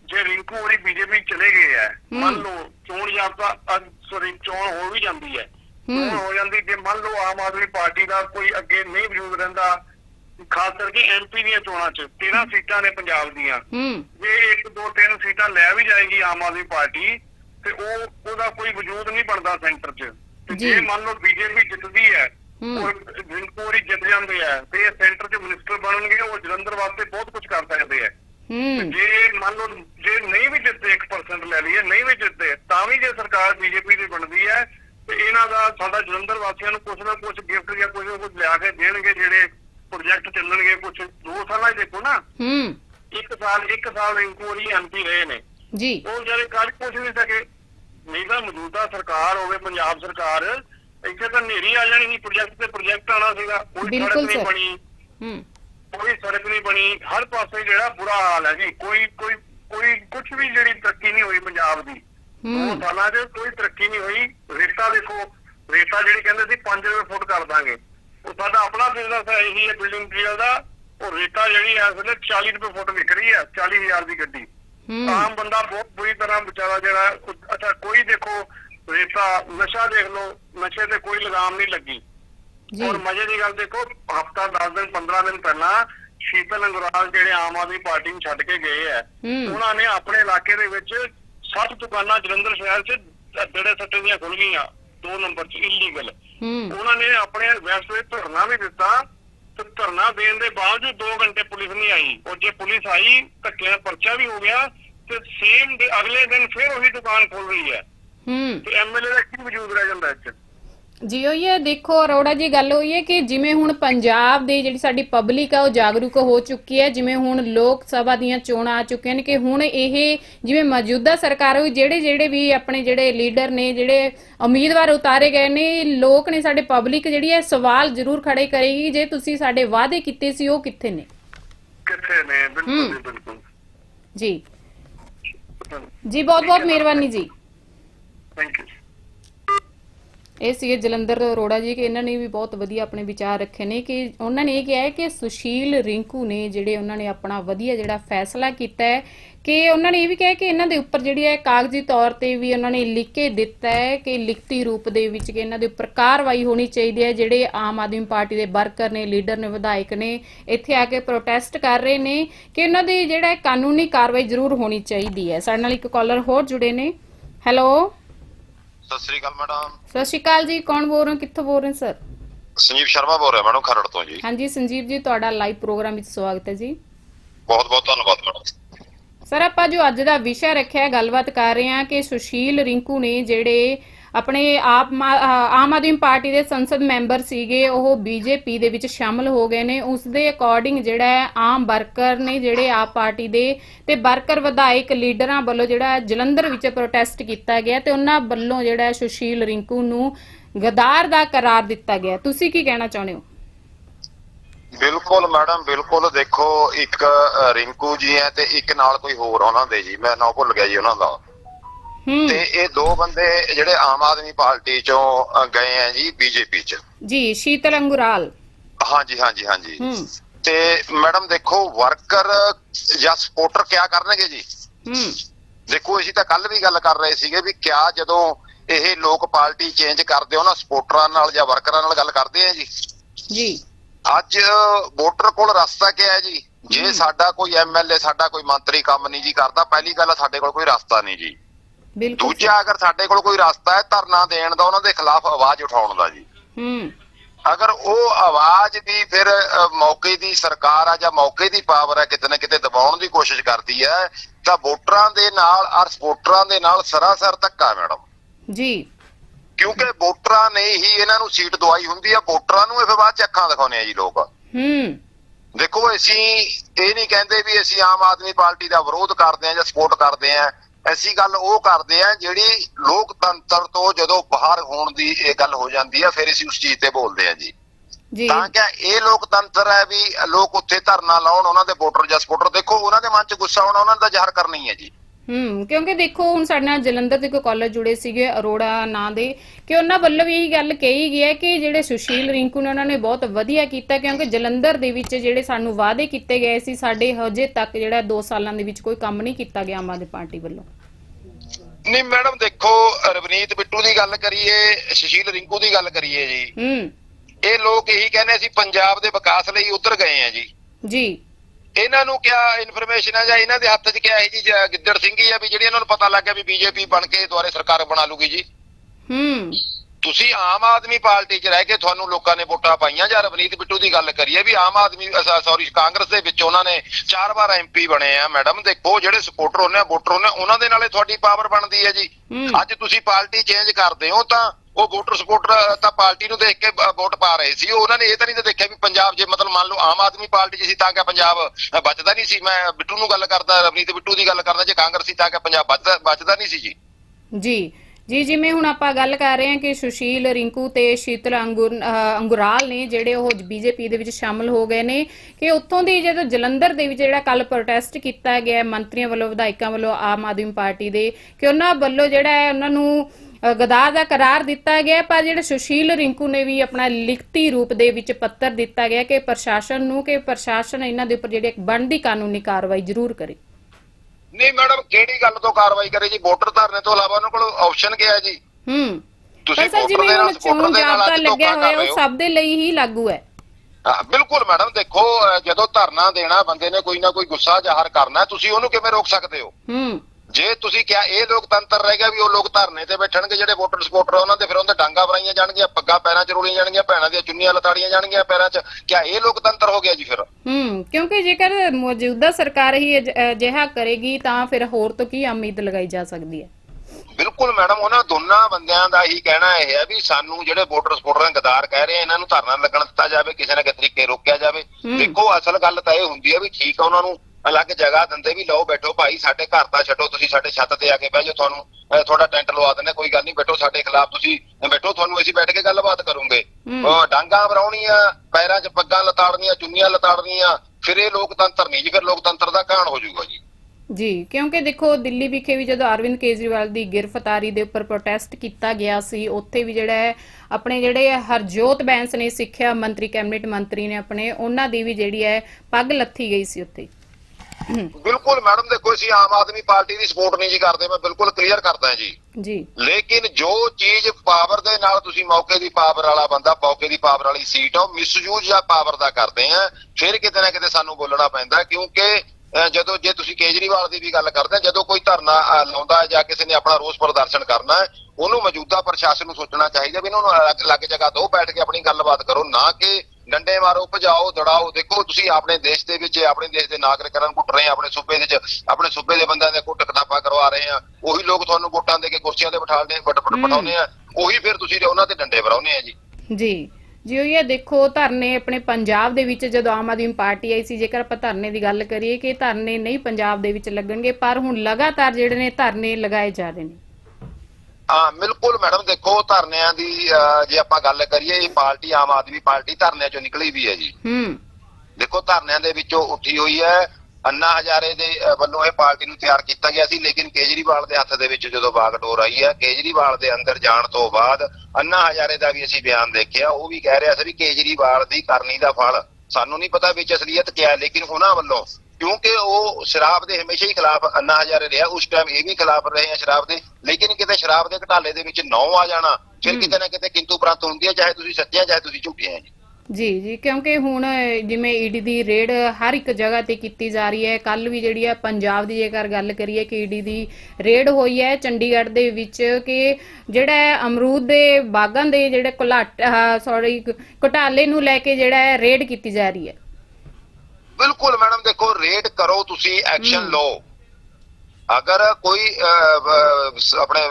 [SPEAKER 2] ਜੇ ਰਿੰਕੂ ਹੋਰੀ ਬੀਜੇਪੀ ਚਲੇ ਗਏ ਆ। ਮੰਨ ਲਓ ਚੋਣ ਜਾਬਤਾ ਸੌਰੀ ਚੋਣ ਹੋ ਵੀ ਜਾਂਦੀ ਹੈ
[SPEAKER 1] ਹੂੰ।
[SPEAKER 2] ਚੋਣ ਹੋ ਜਾਂਦੀ ਜੇ ਮੰਨ ਲਓ ਆਮ ਆਦਮੀ ਪਾਰਟੀ ਦਾ ਕੋਈ ਅੱਗੇ ਨਹੀਂ ਵਜੂਦ ਰਹਿੰਦਾ ਖਾਸ ਕਰਕੇ ਐਮਪੀ ਦੀਆਂ ਚੋਣਾਂ 'ਚ 13 ਸੀਟਾਂ ਨੇ ਪੰਜਾਬ ਦੀਆਂ ਜੇ ਇੱਕ ਦੋ ਤਿੰਨ ਸੀਟਾਂ ਲੈ ਵੀ ਜਾਏਗੀ ਆਮ ਆਦਮੀ ਪਾਰਟੀ ਤੇ ਉਹ ਉਹਦਾ ਕੋਈ ਵਜੂਦ ਨਹੀਂ ਬਣਦਾ ਸੈਂਟਰ 'ਚ।
[SPEAKER 1] ਜੇ
[SPEAKER 2] ਮੰਨ ਲਓ ਬੀਜੇਪੀ ਜਿੱਤਦੀ ਹੈ ਰਿੰਕੂਰੀ ਜਿੱਤ ਜਾਂਦੇ ਆ ਤੇ ਇਹ ਸੈਂਟਰ 'ਚ ਮਿਨਿਸਟਰ ਬਣਨਗੇ ਉਹ ਜਲੰਧਰ ਵਾਸਤੇ ਬਹੁਤ ਕੁਝ ਕਰ ਸਕਦੇ ਆ।
[SPEAKER 1] ਹੂੰ।
[SPEAKER 2] ਜੇ ਮੰਨ ਲਓ ਜੇ ਨਹੀਂ ਵੀ ਜਿੱਤੇ 1% ਲੈ ਲਈਏ ਨਹੀਂ ਵੀ ਜਿੱਤੇ ਤਾਂ ਵੀ ਜੇ ਸਰਕਾਰ ਬੀਜੇਪੀ ਦੀ ਬਣਦੀ ਹੈ ਤੇ ਇਹਨਾਂ ਦਾ ਸਾਡਾ ਜਲੰਧਰ ਵਾਸੀਆਂ ਨੂੰ ਕੁਝ ਨਾ ਕੁਝ ਗਿਫਟ ਜਾਂ ਕੁਝ ਕੁਝ ਲਿਆ ਕੇ ਦੇਣਗੇ ਜਿਹੜੇ ਪ੍ਰੋਜੈਕਟ ਚੱਲਣਗੇ ਕੁਝ ਦੋ ਸਾਲਾਂ ਦੇਖੋ ਨਾ।
[SPEAKER 1] ਹੂੰ।
[SPEAKER 2] ਇੱਕ ਸਾਲ ਇੱਕ ਸਾਲ ਰਿੰਕੂਰੀ ਐਮਪੀ ਰਹੇ ਨੇ।
[SPEAKER 1] ਜੀ।
[SPEAKER 2] ਉਹ ਜਿਹੜੇ ਕਰ ਕੁਝ ਨਹੀਂ ਸਕੇ। ਨਹੀਂ ਤਾਂ ਮੌਜੂਦਾ ਸਰਕਾਰ ਹੋਵੇ ਪੰਜਾਬ ਸਰਕਾਰ ਇੱਥੇ ਤਾਂ ਨੇਰੀ ਆ ਜਾਣੀ ਸੀ ਪ੍ਰੋਜੈਕਟ ਤੇ ਪ੍ਰੋਜੈਕਟ ਆਣਾ ਸੀਗਾ। ਕੋਈ ਸੜਕ
[SPEAKER 1] ਬਿਲਕੁਲ
[SPEAKER 2] ਨਹੀਂ
[SPEAKER 1] ਸਰ।
[SPEAKER 2] ਬਣੀ।
[SPEAKER 1] ਹੂੰ।
[SPEAKER 2] ਕੋਈ ਸੜਕ ਨਹੀਂ ਬਣੀ। ਹਰ ਪਾਸੇ ਜਿਹੜਾ ਬੁਰਾ ਹਾਲ ਹੈ ਜੀ। ਕੋਈ ਕੋਈ ਕੋਈ ਕੁਝ ਵੀ ਜਿਹੜੀ ਤਰੱਕੀ ਨਹੀਂ ਹੋਈ ਪੰਜਾਬ ਦੀ।
[SPEAKER 1] ਹੂੰ।
[SPEAKER 2] ਦੋ ਸਾਲਾਂ 'ਚ ਕੋਈ ਤਰੱਕੀ ਨਹੀਂ ਹੋਈ। ਰੇਤਾ ਦੇਖੋ ਰੇਤਾ ਜਿਹੜੀ ਕਹਿੰਦੇ ਸੀ 5 ਰੁਪਏ ਫੁੱਟ ਕਰ ਦਾਂਗੇ। ਉਹ ਸਾਡਾ ਆਪਣਾ ਬਿਜ਼ਨਸ ਹੈ ਇਹੀ ਹੈ ਬਿਲਡਿੰਗ ਮਟੀਰੀਅਲ ਦਾ। ਉਹ ਰੇਤਾ ਜਿਹੜੀ ਹੈ ਇਸ ਵੇਲੇ 40 ਰੁਪਏ ਫੁੱਟ ਵਿਕ ਰਹੀ ਹੈ 40000 ਦੀ ਗੱਡੀ।
[SPEAKER 1] ਹੂੰ।
[SPEAKER 2] ਆਮ ਬੰਦਾ ਬਹੁਤ ਬੁਰੀ ਤਰ੍ਹਾਂ ਵਿਚਾਰਾ ਜਿਹੜਾ ਹੈ, ਉਹ- ਅੱਛਾ ਕੋਈ ਦੇਖੋ ਰੇਤਾ ਨਸ਼ਾ ਦੇਖ ਲਓ ਨਸ਼ੇ ਤੇ ਕੋਈ ਲਗਾਮ ਨਹੀਂ ਲੱਗੀ। ਔਰ ਮਜ਼ੇ ਦੀ ਗੱਲ ਦੇਖੋ ਹਫਤਾ 10 ਦਿਨ 15 ਦਿਨ ਪਹਿਲਾਂ ਸ਼ੀਤਲ ਅੰਗਰਾਲ ਜਿਹੜੇ ਆਮ ਆਦਮੀ ਪਾਰਟੀ ਨੂੰ ਛੱਡ ਕੇ ਗਏ
[SPEAKER 1] ਹੂੰ
[SPEAKER 2] ਉਹਨਾਂ ਨੇ ਆਪਣੇ ਇਲਾਕੇ ਦੇ ਵਿੱਚ 60 ਦੁਕਾਨਾਂ ਜਲੰਧਰ ਸ਼ਹਿਰ 'ਚ ਜਿਹੜੇ ਸੱਟੇ ਦੀਆਂ ਖੁੱਲ ਗਈਆਂ ਦੋ ਨੰਬਰ 'ਚ ਇਲੀਗਲ ਉਹਨਾਂ ਨੇ ਆਪਣੇ ਵੈਸਟ ਵਿੱਚ ਧਰਨਾ ਵੀ ਦਿੱਤਾ ਤੇ ਧਰਨਾ ਦੇਣ ਦੇ ਬਾਵਜੂਦ 2 ਘੰਟੇ ਪੁਲਿਸ ਨਹੀਂ ਆਈ ਔਰ ਜੇ ਪੁਲਿਸ ਆਈ ਧੱਕੇ ਨਾਲ ਪਰਚਾ ਵੀ ਹੋ ਗਿਆ ਤੇ ਸੇਮ ਦੇ ਅਗਲੇ ਦਿਨ ਫਿਰ ਉਹੀ ਦੁਕਾਨ ਖੁੱਲ ਰਹੀ ਹੈ।
[SPEAKER 1] ਹੂੰ।
[SPEAKER 2] ਐਮਐਲਏ ਦਾ ਕੀ ਵਜੂਦ ਰਹਿ ਜਾਂਦਾ ਇੱਥੇ
[SPEAKER 1] ਜੀ ਉਹ ਇਹ ਦੇਖੋ ਅਰੋੜਾ ਜੀ ਗੱਲ ਹੋਈ ਹੈ ਕਿ ਜਿਵੇਂ ਹੁਣ ਪੰਜਾਬ ਦੀ ਜਿਹੜੀ ਸਾਡੀ ਪਬਲਿਕ ਆ ਉਹ ਜਾਗਰੂਕ ਹੋ ਚੁੱਕੀ ਹੈ ਜਿਵੇਂ ਹੁਣ ਲੋਕ ਸਭਾ ਦੀਆਂ ਚੋਣਾਂ ਆ ਚੁੱਕੀਆਂ ਨੇ ਕਿ ਹੁਣ ਇਹ ਜਿਵੇਂ ਮੌਜੂਦਾ ਸਰਕਾਰ ਹੋਈ ਜਿਹੜੇ ਜਿਹੜੇ ਵੀ ਆਪਣੇ ਜਿਹੜੇ ਲੀਡਰ ਨੇ ਜਿਹੜੇ ਉਮੀਦਵਾਰ ਉਤਾਰੇ ਗਏ ਨੇ ਲੋਕ ਨੇ ਸਾਡੇ ਪਬਲਿਕ ਜਿਹੜੀ ਹੈ ਸਵਾਲ ਜ਼ਰੂਰ ਖੜੇ ਕਰੇਗੀ ਜੇ ਤੁਸੀਂ ਸਾਡੇ ਵਾਅਦੇ ਕੀਤੇ ਸੀ ਉਹ ਕਿੱਥੇ ਨੇ?
[SPEAKER 2] ਕਿੱਥੇ ਨੇ? ਬਿਲਕੁਲ ਜੀ
[SPEAKER 1] ਜੀ। ਬਹੁਤ ਬਹੁਤ ਮਿਹਰਬਾਨੀ ਜੀ।
[SPEAKER 2] ਥੈਂਕ ਯੂ
[SPEAKER 1] ਇਹ ਸੀਗੇ ਜਲੰਧਰ ਅਰੋੜਾ ਜੀ ਕਿ ਇਹਨਾਂ ਨੇ ਵੀ ਬਹੁਤ ਵਧੀਆ ਆਪਣੇ ਵਿਚਾਰ ਰੱਖੇ ਨੇ ਕਿ ਉਹਨਾਂ ਨੇ ਇਹ ਕਿਹਾ ਹੈ ਕਿ ਸੁਸ਼ੀਲ ਰਿੰਕੂ ਨੇ ਜਿਹੜੇ ਉਹਨਾਂ ਨੇ ਆਪਣਾ ਵਧੀਆ ਜਿਹੜਾ ਫੈਸਲਾ ਕੀਤਾ ਹੈ ਕਿ ਉਹਨਾਂ ਨੇ ਇਹ ਵੀ ਕਿਹਾ ਕਿ ਇਹਨਾਂ ਦੇ ਉੱਪਰ ਜਿਹੜੀ ਹੈ ਕਾਗਜ਼ੀ ਤੌਰ ਤੇ ਵੀ ਉਹਨਾਂ ਨੇ ਲਿਖ ਕੇ ਦਿੱਤਾ ਹੈ ਕਿ ਲਿਖਤੀ ਰੂਪ ਦੇ ਵਿੱਚ ਕਿ ਇਹਨਾਂ ਦੇ ਉੱਪਰ ਕਾਰਵਾਈ ਹੋਣੀ ਚਾਹੀਦੀ ਹੈ। ਜਿਹੜੇ ਆਮ ਆਦਮੀ ਪਾਰਟੀ ਦੇ ਵਰਕਰ ਨੇ, ਲੀਡਰ ਨੇ, ਵਿਧਾਇਕ ਨੇ ਇੱਥੇ ਆ ਕੇ ਪ੍ਰੋਟੈਸਟ ਕਰ ਰਹੇ ਨੇ ਕਿ ਉਹਨਾਂ ਦੀ ਜਿਹੜਾ ਕਾਨੂੰਨੀ ਕਾਰਵਾਈ ਜ਼ਰੂਰ ਹੋਣੀ ਚਾਹੀਦੀ ਹੈ। ਸਾਡੇ ਨਾਲ ਇੱਕ ਕਾਲਰ ਹੋਰ ਜੁੜੇ ਨੇ। ਹੈਲੋ
[SPEAKER 3] ਸਤਿ ਸ੍ਰੀ ਅਕਾਲ ਮੈਡਮ।
[SPEAKER 1] ਸਤਿ ਸ਼੍ਰੀ ਅਕਾਲ ਜੀ ਕੌਣ ਬੋਲ ਰਹੇ ਹੋ? ਕਿੱਥੋਂ ਬੋਲ ਰਹੇ ਹੋ ਸਰ?
[SPEAKER 3] ਸੰਜੀਵ ਸ਼ਰਮਾ ਬੋਲ ਰਿਹਾ ਮੈਡਮ ਖਰੜ ਤੋਂ ਜੀ।
[SPEAKER 1] ਹਾਂਜੀ ਸੰਜੀਵ ਜੀ ਤੁਹਾਡਾ ਲਾਈਵ ਪ੍ਰੋਗਰਾਮ ਵਿੱਚ ਸਵਾਗਤ ਹੈ ਜੀ।
[SPEAKER 3] ਬਹੁਤ ਬਹੁਤ ਧੰਨਵਾਦ ਮੈਡਮ।
[SPEAKER 1] ਸਰ ਆਪਾਂ ਜੋ ਅੱਜ ਦਾ ਵਿਸ਼ਾ ਰੱਖਿਆ ਹੈ, ਗੱਲਬਾਤ ਕਰ ਰਹੇ ਹਾਂ ਕਿ ਸੁਸ਼ੀਲ ਰਿੰਕੂ ਨੇ ਜਿਹੜੇ ਆਪਣੇ ਆਪ ਮਾ- ਆਮ ਆਦਮੀ ਪਾਰਟੀ ਦੇ ਸੰਸਦ ਮੈਂਬਰ ਸੀਗੇ, ਉਹ ਬੀਜੇਪੀ ਦੇ ਵਿੱਚ ਸ਼ਾਮਲ ਹੋ ਗਏ ਨੇ। ਉਸ ਦੇ ਅਕੋਰਡਿੰਗ ਜਿਹੜਾ ਹੈ, ਆਮ ਵਰਕਰ ਨੇ ਜਿਹੜੇ ਆਪ ਪਾਰਟੀ ਦੇ ਤੇ ਵਰਕਰ ਵਿਧਾਇਕ ਲੀਡਰਾਂ ਵੱਲੋਂ ਜਿਹੜਾ ਜਲੰਧਰ ਵਿੱਚ ਪ੍ਰੋਟੈਸਟ ਕੀਤਾ ਗਿਆ ਤੇ ਉਹਨਾਂ ਵੱਲੋਂ ਜਿਹੜਾ ਸੁਸ਼ੀਲ ਰਿੰਕੂ ਨੂੰ ਗਦਾਰ ਦਾ ਕਰਾਰ ਦਿੱਤਾ ਗਿਆ। ਤੁਸੀਂ ਕੀ ਕਹਿਣਾ ਚਾਹੁੰਦੇ ਹੋ?
[SPEAKER 3] ਬਿਲਕੁਲ ਮੈਡਮ, ਬਿਲਕੁਲ ਦੇਖੋ, ਇੱਕ ਰਿੰਕੂ ਜੀ ਹੈ ਤੇ ਇੱਕ ਨਾਲ ਕੋਈ ਹੋਰ ਉਹਨਾਂ ਦੇ ਜੀ। ਮੈਂ ਨਾਂ ਭੁੱਲ ਗਿਆ ਜੀ ਉਹਨਾਂ ਦਾ। ਤੇ ਇਹ ਦੋ ਬੰਦੇ ਜਿਹੜੇ ਆਮ ਆਦਮੀ ਪਾਰਟੀ ਚੋਂ ਗਏ ਆ ਜੀ ਬੀਜੇਪੀ ਚ।
[SPEAKER 1] ਜੀ ਸ਼ੀਤਲ ਅੰਗੁਰਾਲ।
[SPEAKER 3] ਹਾਂਜੀ ਹਾਂਜੀ ਹਾਂਜੀ।
[SPEAKER 1] ਹੂੰ।
[SPEAKER 3] ਤੇ ਮੈਡਮ ਦੇਖੋ ਵਰਕਰ ਜਾਂ ਸਪੋਰਟਰ ਕਿਆ ਕਰਨਗੇ ਜੀ?
[SPEAKER 1] ਹੂੰ।
[SPEAKER 3] ਦੇਖੋ ਅਸੀਂ ਤਾਂ ਕੱਲ ਵੀ ਗੱਲ ਕਰ ਰਹੇ ਸੀਗੇ ਵੀ ਕਿਆ ਜਦੋਂ ਇਹ ਲੋਕ ਪਾਰਟੀ ਚੇਂਜ ਕਰਦੇ ਉਹਨਾਂ ਸਪੋਰਟਰਾਂ ਨਾਲ ਜਾਂ ਵਰਕਰਾਂ ਨਾਲ ਗੱਲ ਕਰਦੇ ਆ ਜੀ?
[SPEAKER 1] ਜੀ।
[SPEAKER 3] ਅੱਜ ਵੋਟਰ ਕੋਲ ਰਸਤਾ ਕਿਆ ਹੈ ਜੀ? ਜੇ ਸਾਡਾ ਕੋਈ ਐਮਐਲਏ ਸਾਡਾ ਕੋਈ ਮੰਤਰੀ ਕੰਮ ਨਹੀਂ ਜੀ ਕਰਦਾ ਪਹਿਲੀ ਗੱਲ ਸਾਡੇ ਕੋਲ ਕੋਈ ਰਸਤਾ ਨਹੀਂ ਜੀ।
[SPEAKER 1] ਬਿਲਕੁਲ
[SPEAKER 3] ਦੂਜਾ ਅਗਰ ਸਾਡੇ ਕੋਲ ਕੋਈ ਰਸਤਾ ਹੈ ਧਰਨਾ ਦੇਣ ਦਾ ਉਹਨਾਂ ਦੇ ਖਿਲਾਫ ਆਵਾਜ਼ ਉਠਾਉਣ ਦਾ ਜੀ।
[SPEAKER 1] ਹੂੰ।
[SPEAKER 3] ਅਗਰ ਉਹ ਆਵਾਜ਼ ਦੀ ਫਿਰ ਮੌਕੇ ਦੀ ਸਰਕਾਰ ਆ ਜਾਂ ਮੌਕੇ ਦੀ ਪਾਵਰ ਹੈ ਕਿਤੇ ਨਾ ਕਿਤੇ ਦਬਾਉਣ ਦੀ ਕੋਸ਼ਿਸ਼ ਕਰਦੀ ਹੈ ਤਾਂ ਵੋਟਰਾਂ ਦੇ ਨਾਲ ਔਰ ਸਪੋਰਟਰਾਂ ਦੇ ਨਾਲ ਸਰਾਸਰ ਧੱਕਾ ਮੈਡਮ।
[SPEAKER 1] ਜੀ।
[SPEAKER 3] ਕਿਉਂਕਿ ਵੋਟਰਾਂ ਨੇ ਹੀ ਇਹਨਾਂ ਨੂੰ ਸੀਟ ਦਵਾਈ ਹੁੰਦੀ ਆ ਵੋਟਰਾਂ ਨੂੰ ਇਹ ਫਿਰ ਬਾਅਦ ਚ ਅੱਖਾਂ ਦਿਖਾਉਂਦੇ ਆ ਜੀ ਲੋਕ।
[SPEAKER 1] ਹੂੰ।
[SPEAKER 3] ਦੇਖੋ ਅਸੀਂ ਇਹ ਨਹੀਂ ਕਹਿੰਦੇ ਵੀ ਅਸੀਂ ਆਮ ਆਦਮੀ ਪਾਰਟੀ ਦਾ ਵਿਰੋਧ ਕਰਦੇ ਆ ਜਾਂ ਸਪੋਰਟ ਕਰਦੇ ਆ। ਐਸੀ ਗੱਲ ਉਹ ਕਰਦੇ ਆ ਜਿਹੜੀ ਲੋਕਤੰਤਰ ਤੋਂ ਜਦੋਂ ਬਾਹਰ ਹੋਣ ਦੀ ਇਹ ਗੱਲ ਹੋ ਜਾਂਦੀ ਆ ਫਿਰ ਅਸੀਂ ਉਸ ਚੀਜ਼ ਤੇ ਬੋਲਦੇ ਆ ਜੀ।
[SPEAKER 1] ਜੀ।
[SPEAKER 3] ਤਾਂ ਕਿ ਇਹ ਲੋਕਤੰਤਰ ਹੈ ਵੀ ਲੋਕ ਉੱਥੇ ਧਰਨਾ ਲਾਉਣ ਉਹਨਾਂ ਦੇ ਵੋਟਰ ਜਾਂ ਸਪੋਰਟਰ ਦੇਖੋ ਉਹਨਾਂ ਦੇ ਮਨ 'ਚ ਗੁੱਸਾ ਆਉਣਾ ਉਹਨਾਂ ਦਾ ਜ਼ਾਹਰ ਕਰਨਾ ਹੀ ਹੈ ਜੀ।
[SPEAKER 1] ਹੂੰ ਕਿਉਂਕਿ ਦੇਖੋ ਹੁਣ ਸਾਡੇ ਨਾਲ ਜਲੰਧਰ ਦੇ ਕੋਈ ਕਾਲਜ ਜੁੜੇ ਸੀਗੇ ਅਰੋੜਾ ਨਾਂ ਦੇ ਕਿ ਉਹਨਾਂ ਵੱਲੋਂ ਵੀ ਇਹੀ ਗੱਲ ਕਹੀ ਗਈ ਹੈ ਕਿ ਜਿਹੜੇ ਸੁਸ਼ੀਲ ਰਿੰਕੂ ਨੇ ਉਹਨਾਂ ਨੇ ਬਹੁਤ ਵਧੀਆ ਕੀਤਾ ਕਿਉਂਕਿ ਜਲੰਧਰ ਦੇ ਵਿੱਚ ਜਿਹੜੇ ਸਾਨੂੰ ਵਾਅਦੇ ਕੀਤੇ ਗਏ ਸੀ ਸਾਡੇ ਹਜੇ ਤੱਕ ਜਿਹੜਾ 2 ਸਾਲਾਂ ਦੇ ਵਿੱਚ ਕੋਈ ਕੰਮ ਨਹੀਂ ਕੀਤਾ ਗਿਆ ਆਮ ਆਦਮੀ ਪਾਰਟੀ ਵੱਲੋਂ।
[SPEAKER 3] ਨਹੀਂ ਮੈਡਮ ਦੇਖੋ ਰਵਨੀਤ ਬਿੱਟੂ ਦੀ ਗੱਲ ਕਰੀਏ ਸੁਸ਼ੀਲ ਰਿੰਕੂ ਦੀ ਗੱਲ ਕਰੀਏ ਜੀ।
[SPEAKER 1] ਹੂੰ।
[SPEAKER 3] ਇਹ ਲੋਕ ਇਹੀ ਕਹਿੰਦੇ ਸੀ ਪੰਜਾਬ ਦੇ ਵਿਕਾਸ ਲਈ ਉਤਰ ਗਏ ਆ ਜੀ।
[SPEAKER 1] ਜੀ।
[SPEAKER 3] ਇਹਨਾਂ ਨੂੰ ਕਿਆ ਇਨਫੋਰਮੇਸ਼ਨ ਹੈ ਜਾਂ ਇਹਨਾਂ ਦੇ ਹੱਥ 'ਚ ਕਿਆ ਹੈ ਜੀ ਜ- ਗਿੱਦੜ ਸਿੰਘੀ ਆ ਵੀ ਜਿਹੜੀ ਇਹਨਾਂ ਨੂੰ ਪਤਾ ਲੱਗ ਗਿਆ ਵੀ ਬੀਜੇਪੀ ਬਣ ਕੇ ਦੁਆਰੇ ਸਰਕਾਰ ਬਣਾ ਲੂਗੀ ਜੀ?
[SPEAKER 1] ਹੂੰ।
[SPEAKER 3] ਤੁਸੀਂ ਆਮ ਆਦਮੀ ਪਾਰਟੀ 'ਚ ਰਹਿ ਕੇ ਤੁਹਾਨੂੰ ਲੋਕਾਂ ਨੇ ਵੋਟਾਂ ਪਾਈਆਂ ਜਾਂ ਰਵਨੀਤ ਬਿੱਟੂ ਦੀ ਗੱਲ ਕਰੀਏ ਵੀ ਆਮ ਆਦਮੀ ਸੌਰੀ ਕਾਂਗਰਸ ਦੇ ਵਿੱਚ ਉਹਨਾਂ ਨੇ ਚਾਰ ਵਾਰ ਐਮਪੀ ਬਣੇ ਆ ਮੈਡਮ ਦੇਖੋ ਜਿਹੜੇ ਸਪੋਰਟਰ ਹੁੰਦੇ ਆ ਵੋਟਰ ਹੁੰਦੇ ਉਹਨਾਂ ਦੇ ਨਾਲੇ ਤੁਹਾਡੀ ਪਾਵਰ ਬਣਦੀ ਹੈ ਜੀ।
[SPEAKER 1] ਹੂੰ।
[SPEAKER 3] ਅੱਜ ਤੁਸੀਂ ਪਾਰਟੀ ਚੇਂਜ ਕਰਦੇ ਹੋ ਤਾਂ ਉਹ ਵੋਟਰ ਸਪੋਰਟਰ ਤਾਂ ਪਾਰਟੀ ਨੂੰ ਦੇਖ ਕੇ ਵੋਟ ਪਾ ਰਹੇ ਸੀ। ਉਹਨਾਂ ਨੇ ਇਹ ਤਾਂ ਨਹੀਂ ਦੇਖਿਆ ਵੀ ਪੰਜਾਬ ਜੇ ਮਤਲਬ ਮੰਨ ਲਓ ਆਮ ਆਦਮੀ ਪਾਰਟੀ 'ਚ ਸੀ ਤਾਂ ਕਿ ਪੰਜਾਬ ਬਚਦਾ ਨਹੀਂ ਸੀ। ਮੈਂ ਬਿੱਟੂ ਨੂੰ ਗੱਲ ਕਰਦਾ, ਰਵਨੀਤ ਬਿੱਟੂ ਦੀ ਗੱਲ ਕਰਦਾ, ਜੇ ਕਾਂਗਰਸ ਸੀ ਤਾਂ ਕਿ ਪੰਜਾਬ ਬਚਦਾ ਨਹੀਂ ਸੀ ਜੀ?
[SPEAKER 1] ਜੀ ਜੀ, ਜਿਵੇਂ ਹੁਣ ਆਪਾਂ ਗੱਲ ਕਰ ਰਹੇ ਹਾਂ ਕਿ ਸੁਸ਼ੀਲ, ਰਿੰਕੂ ਤੇ ਸ਼ੀਤਲ ਅੰਗੁਰ ਅੰਗੁਰਾਲ ਨੇ ਜਿਹੜੇ ਉਹ ਬੀਜੇਪੀ ਦੇ ਵਿੱਚ ਸ਼ਾਮਲ ਹੋ ਗਏ ਨੇ ਕਿ ਉੱਥੋਂ ਦੀ ਜਦੋਂ ਜਲੰਧਰ ਦੇ ਵਿੱਚ ਜਿਹੜਾ ਕੱਲ ਪ੍ਰੋਟੈਸਟ ਕੀਤਾ ਗਿਆ ਮੰਤਰੀਆਂ ਵੱਲੋਂ, ਵਿਧਾਇਕਾਂ ਵੱਲੋਂ ਆਮ ਆਦਮੀ ਪਾਰਟੀ ਦੇ, ਕਿ ਉਹਨਾਂ ਵੱਲੋਂ ਜਿਹੜਾ ਹੈ ਉਹਨਾਂ ਨੂੰ ਗਦਾਰ ਦਾ ਕਰਾਰ ਦਿੱਤਾ ਗਿਆ ਪਰ ਜਿਹੜੇ ਸੁਸ਼ੀਲ ਰਿੰਕੂ ਨੇ ਵੀ ਆਪਣਾ ਲਿਖਤੀ ਰੂਪ ਦੇ ਵਿੱਚ ਪੱਤਰ ਦਿੱਤਾ ਗਿਆ ਕਿ ਪ੍ਰਸ਼ਾਸਨ ਨੂੰ ਕਿ ਪ੍ਰਸ਼ਾਸਨ ਇਹਨਾਂ ਦੇ ਉੱਪਰ ਜਿਹੜੀ ਇੱਕ ਬਣਦੀ ਕਾਨੂੰਨੀ ਕਾਰਵਾਈ ਜ਼ਰੂਰ ਕਰੇ।
[SPEAKER 3] ਨਹੀਂ ਮੈਡਮ ਕਿਹੜੀ ਗੱਲ ਤੋਂ ਕਾਰਵਾਈ ਕਰੇ ਜੀ? ਵੋਟਰ ਧਰਨੇ ਤੋਂ ਇਲਾਵਾ ਉਹਨਾਂ ਕੋਲ ਆਪਸ਼ਨ ਕੀ ਹੈ ਜੀ?
[SPEAKER 1] ਹੂੰ।
[SPEAKER 3] ਤੁਸੀਂ
[SPEAKER 1] ਸਰ ਜਿਵੇਂ ਹੁਣ ਚੋਣ ਜਾਬਤਾ ਲੱਗਿਆ ਹੋਇਆ ਉਹ। ਸਭ ਦੇ ਲਈ ਹੀ ਲਾਗੂ ਹੈ।
[SPEAKER 3] ਬਿਲਕੁਲ ਮੈਡਮ ਦੇਖੋ ਜਦੋਂ ਧਰਨਾ ਦੇਣਾ ਬੰਦੇ ਨੇ ਕੋਈ ਨਾ ਕੋਈ ਗੁੱਸਾ ਜ਼ਾਹਰ ਕਰਨਾ ਤੁਸੀਂ ਉਹਨੂੰ ਕਿਵੇਂ ਰੋਕ ਸਕਦੇ ਹੋ?
[SPEAKER 1] ਹੂੰ।
[SPEAKER 3] ਜੇ ਤੁਸੀਂ ਕਿਹਾ ਇਹ ਲੋਕਤੰਤਰ ਰਹਿ ਗਿਆ ਵੀ ਉਹ ਲੋਕ ਧਰਨੇ ਤੇ ਬੈਠਣਗੇ ਜਿਹੜੇ ਵੋਟਰ ਸਪੋਰਟਰ ਉਹਨਾਂ ਦੇ ਫਿਰ ਉਹਨਾਂ ਦੇ ਡਾਂਗਾ ਵਰਾਈਆਂ ਜਾਣਗੀਆਂ ਪੱਗਾਂ ਪੈਰਾਂ 'ਚ ਰੋਲੀਆਂ ਜਾਣਗੀਆਂ ਭੈਣਾਂ ਦੀਆਂ ਚੁੰਨੀਆਂ ਲਤਾੜੀਆਂ ਜਾਣਗੀਆਂ ਪੈਰਾਂ 'ਚ। ਕਿਆ ਇਹ ਲੋਕਤੰਤਰ ਹੋ ਗਿਆ ਜੀ ਫਿਰ?
[SPEAKER 1] ਹੂੰ ਕਿਉਂਕਿ ਜੇਕਰ ਮੌਜੂਦਾ ਸਰਕਾਰ ਹੀ ਅਜ- ਅਜਿਹਾ ਕਰੇਗੀ ਤਾਂ ਫਿਰ ਹੋਰ ਤੋਂ ਕੀ ਉਮੀਦ ਲਗਾਈ ਜਾ ਸਕਦੀ ਹੈ?
[SPEAKER 3] ਬਿਲਕੁਲ ਮੈਡਮ ਉਹਨਾਂ ਦੋਨਾਂ ਬੰਦਿਆਂ ਦਾ ਹੀ ਕਹਿਣਾ ਇਹ ਹੈ ਵੀ ਸਾਨੂੰ ਜਿਹੜੇ ਵੋਟਰ ਸਪੋਰਟਰ ਗਦਾਰ ਕਹਿ ਰਹੇ ਇਹਨਾਂ ਨੂੰ ਧਰਨਾ ਲੱਗਣ ਦਿੱਤਾ ਜਾਵੇ ਕਿਸੇ ਨਾ ਕਿਸੇ ਤਰੀਕੇ ਰੋਕਿਆ ਜਾਵੇ। ਦੇਖੋ ਅਸਲ ਗੱਲ ਤਾਂ ਇਹ ਹੁੰਦੀ ਹੈ ਵੀ ਠੀਕ ਆ ਉਹਨਾਂ ਨੂੰ ਅਲੱਗ ਜਗ੍ਹਾ ਦਿੰਦੇ ਵੀ ਲਓ ਬੈਠੋ ਭਾਈ ਸਾਡੇ ਘਰ ਤਾਂ ਛੱਡੋ ਤੁਸੀਂ ਸਾਡੇ ਛੱਤ ਤੇ ਆ ਕੇ ਬਹਿ ਜਾਓ ਤੁਹਾਨੂੰ ਤੁਹਾਡਾ ਟੈਂਟ ਲਵਾ ਦਿੰਦੇ ਕੋਈ ਗੱਲ ਨਹੀਂ ਬੈਠੋ ਸਾਡੇ ਖਿਲਾਫ ਤੁਸੀਂ ਬੈਠੋ ਤੁਹਾਨੂੰ ਅਸੀਂ ਬੈਠ ਕੇ ਗੱਲਬਾਤ ਕਰੂੰਗੇ। ਡਾਂਗਾ ਵਰਾਉਣੀਆਂ ਪੈਰਾਂ 'ਚ ਪੱਗਾਂ ਲਤਾੜਨੀਆਂ ਚੁੰਨੀਆਂ ਲਤਾੜਨੀਆਂ ਫਿਰ ਇਹ ਲੋਕਤੰਤਰ ਨਹੀਂ ਜੀ ਫਿਰ ਲੋਕਤੰਤਰ ਦਾ ਘਾਣ ਹੋ ਜਾਊਗਾ ਜੀ।
[SPEAKER 1] ਜੀ ਕਿਉਂਕਿ ਦੇਖੋ ਦਿੱਲੀ ਵਿਖੇ ਵੀ ਜਦੋਂ ਅਰਵਿੰਦ ਕੇਜਰੀਵਾਲ ਦੀ ਗ੍ਰਿਫਤਾਰੀ ਦੇ ਉੱਪਰ ਪ੍ਰੋਟੈਸਟ ਕੀਤਾ ਗਿਆ ਸੀ ਉੱਥੇ ਵੀ ਜਿਹੜਾ ਹੈ ਆਪਣੇ ਜਿਹੜੇ ਹਰਜੋਤ ਬੈਂਸ ਨੇ ਸਿੱਖਿਆ ਮੰਤਰੀ ਕੈਬਨਿਟ ਮੰਤਰੀ ਨੇ ਆਪਣੇ ਉਹਨਾਂ ਦੀ ਵੀ ਜਿਹੜੀ ਹੈ ਪੱਗ ਲੱਥੀ ਗਈ ਸੀ ਉੱਥੇ।
[SPEAKER 3] ਬਿਲਕੁਲ ਮੈਡਮ ਦੇਖੋ ਅਸੀਂ ਆਮ ਆਦਮੀ ਪਾਰਟੀ ਦੀ ਸਪੋਰਟ ਨਹੀਂ ਜੀ ਕਰਦੇ ਮੈਂ ਬਿਲਕੁਲ ਕਲੀਅਰ ਕਰਦਾ ਜੀ।
[SPEAKER 1] ਜੀ।
[SPEAKER 3] ਲੇਕਿਨ ਜੋ ਚੀਜ਼ ਪਾਵਰ ਦੇ ਨਾਲ ਤੁਸੀਂ ਮੌਕੇ ਦੀ ਪਾਵਰ ਵਾਲਾ ਬੰਦਾ ਮੌਕੇ ਦੀ ਪਾਵਰ ਵਾਲੀ ਸੀਟ ਆ ਮਿਸਯੂਜ਼ ਜਾਂ ਪਾਵਰ ਦਾ ਕਰਦੇ ਆ ਫਿਰ ਕਿਤੇ ਨਾ ਕਿਤੇ ਸਾਨੂੰ ਬੋਲਣਾ ਪੈਂਦਾ ਕਿਉਂਕਿ ਜਦੋਂ ਜੇ ਤੁਸੀਂ ਕੇਜਰੀਵਾਲ ਦੀ ਵੀ ਗੱਲ ਕਰਦੇ ਜਦੋਂ ਕੋਈ ਧਰਨਾ ਲਾਉਂਦਾ ਜਾਂ ਕਿਸੇ ਨੇ ਆਪਣਾ ਰੋਸ ਪ੍ਰਦਰਸ਼ਨ ਕਰਨਾ ਉਹਨੂੰ ਮੌਜੂਦਾ ਪ੍ਰਸ਼ਾਸਨ ਨੂੰ ਸੋਚਣਾ ਚਾਹੀਦਾ ਵੀ ਇਹਨਾਂ ਨੂੰ ਅਲੱਗ ਅਲੱਗ ਜਗ੍ਹਾ ਤੋਂ ਬੈਠ ਕੇ ਆਪਣੀ ਗੱਲਬਾਤ ਕਰੋ ਨਾ ਕਿ ਡੰਡੇ ਮਾਰੋ ਭਜਾਓ ਦੜਾਓ। ਦੇਖੋ ਤੁਸੀਂ ਆਪਣੇ ਦੇਸ਼ ਦੇ ਵਿੱਚ ਆਪਣੇ ਦੇਸ਼ ਦੇ ਨਾਗਰਿਕਾਂ ਨੂੰ ਕੁੱਟ ਰਹੇ ਆ ਆਪਣੇ ਸੂਬੇ ਦੇ ਵਿੱਚ ਆਪਣੇ ਸੂਬੇ ਦੇ ਬੰਦਿਆਂ ਦੇ ਕੁੱਟ ਕਟਾਪਾ ਕਰਵਾ ਰਹੇ ਆ। ਉਹੀ ਲੋਕ ਤੁਹਾਨੂੰ ਵੋਟਾਂ ਦੇ ਕੇ ਕੁਰਸੀਆਂ ਤੇ ਬਿਠਾਉਂਦੇ। ਬਿਠਾਉਂਦੇ ਆ। ਉਹੀ ਫਿਰ ਤੁਸੀਂ ਉਹਨਾਂ ਤੇ ਡੰਡੇ ਵਰਾਉਂਦੇ ਆ ਜੀ।
[SPEAKER 1] ਜੀ। ਜੀ ਉਹ ਇਹ ਦੇਖੋ ਧਰਨੇ ਆਪਣੇ ਪੰਜਾਬ ਦੇ ਵਿੱਚ ਜਦੋਂ ਆਮ ਆਦਮੀ ਪਾਰਟੀ ਆਈ ਸੀ ਜੇਕਰ ਆਪਾਂ ਧਰਨੇ ਦੀ ਗੱਲ ਕਰੀਏ ਕਿ ਧਰਨੇ ਨਹੀਂ ਪੰਜਾਬ ਦੇ ਵਿੱਚ ਲੱਗਣਗੇ ਪਰ ਹੁਣ ਲਗਾਤਾਰ ਜਿਹੜੇ ਨੇ ਧਰਨੇ ਲਗਾਏ ਜਾ ਰਹੇ ਨੇ।
[SPEAKER 3] ਹਾਂ ਬਿਲਕੁਲ ਮੈਡਮ ਦੇਖੋ ਧਰਨਿਆਂ ਦੀ ਜੇ ਆਪਾਂ ਗੱਲ ਕਰੀਏ ਇਹ ਪਾਰਟੀ ਆਮ ਆਦਮੀ ਪਾਰਟੀ ਧਰਨਿਆਂ ਚੋਂ ਨਿਕਲੀ ਵੀ ਹੈ ਜੀ।
[SPEAKER 1] ਹੂੰ।
[SPEAKER 3] ਦੇਖੋ ਧਰਨਿਆਂ ਦੇ ਵਿੱਚੋਂ ਉੱਠੀ ਹੋਈ ਹੈ ਅੰਨਾ ਹਜ਼ਾਰੇ ਦੇ ਵੱਲੋਂ ਇਹ ਪਾਰਟੀ ਨੂੰ ਤਿਆਰ ਕੀਤਾ ਗਿਆ ਸੀ ਲੇਕਿਨ ਕੇਜਰੀਵਾਲ ਦੇ ਹੱਥ ਦੇ ਵਿੱਚ ਜਦੋਂ ਬਾਗਡੋਰ ਆਈ ਹੈ ਕੇਜਰੀਵਾਲ ਦੇ ਅੰਦਰ ਜਾਣ ਤੋਂ ਬਾਅਦ ਅੰਨਾ ਹਜ਼ਾਰੇ ਦਾ ਵੀ ਅਸੀਂ ਬਿਆਨ ਦੇਖਿਆ ਉਹ ਵੀ ਕਹਿ ਰਿਹਾ ਸੀ ਵੀ ਕੇਜਰੀਵਾਲ ਦੀ ਕਰਨੀ ਦਾ ਫਲ ਸਾਨੂੰ ਨਹੀਂ ਪਤਾ ਵਿੱਚ ਅਸਲੀਅਤ ਕੀ ਹੈ ਲੇਕਿਨ ਉਹਨਾਂ ਵੱਲੋਂ ਕਿਉਂਕਿ ਉਹ ਸ਼ਰਾਬ ਦੇ ਹਮੇਸ਼ਾ ਹੀ ਖਿਲਾਫ ਅੰਨਾ ਹਜ਼ਾਰੇ ਰਿਹਾ ਉਸ ਟਾਈਮ ਇਹ ਵੀ ਖਿਲਾਫ ਰਹੇ ਆ ਸ਼ਰਾਬ ਦੇ। ਲੇਕਿਨ ਕਿਤੇ ਸ਼ਰਾਬ ਦੇ ਘਟਾਲੇ ਦੇ ਵਿੱਚ ਨੌ ਆ ਜਾਣਾ ਫਿਰ। ਕਿਤੇ ਨਾ ਕਿਤੇ ਕਿੰਤੂ ਪ੍ਰੰਤ ਹੁੰਦੀ ਹੈ ਚਾਹੇ ਤੁਸੀਂ ਸੱਚੇ ਆ ਚਾਹੇ ਤੁਸੀਂ ਝੂਠੇ ਆ ਜੀ।
[SPEAKER 1] ਜੀ ਜੀ ਕਿਉਂਕਿ ਹੁਣ ਜਿਵੇਂ ਈਡੀ ਦੀ ਰੇਡ ਹਰ ਇੱਕ ਜਗ੍ਹਾ ਤੇ ਕੀਤੀ ਜਾ ਰਹੀ ਹੈ ਕੱਲ ਵੀ ਜਿਹੜੀ ਹੈ ਪੰਜਾਬ ਦੀ ਜੇਕਰ ਗੱਲ ਕਰੀਏ ਕਿ ਈਡੀ ਦੀ ਰੇਡ ਹੋਈ ਹੈ ਚੰਡੀਗੜ੍ਹ ਦੇ ਵਿੱਚ ਕਿ ਜਿਹੜਾ ਅਮਰੂਦ ਦੇ ਬਾਗਾਂ ਦੇ ਜਿਹੜੇ ਘੁਲਾਟ ਸੌਰੀ ਘੁਟਾਲੇ ਨੂੰ ਲੈ ਕੇ ਜਿਹੜਾ ਰੇਡ ਕੀਤੀ ਜਾ ਰਹੀ ਹੈ।
[SPEAKER 3] ਬਿਲਕੁਲ ਮੈਡਮ ਦੇਖੋ ਰੇਡ ਕਰੋ ਤੁਸੀਂ ਐਕਸ਼ਨ। ਲਓ ਅਗਰ ਕੋਈ ਆਪਣੇ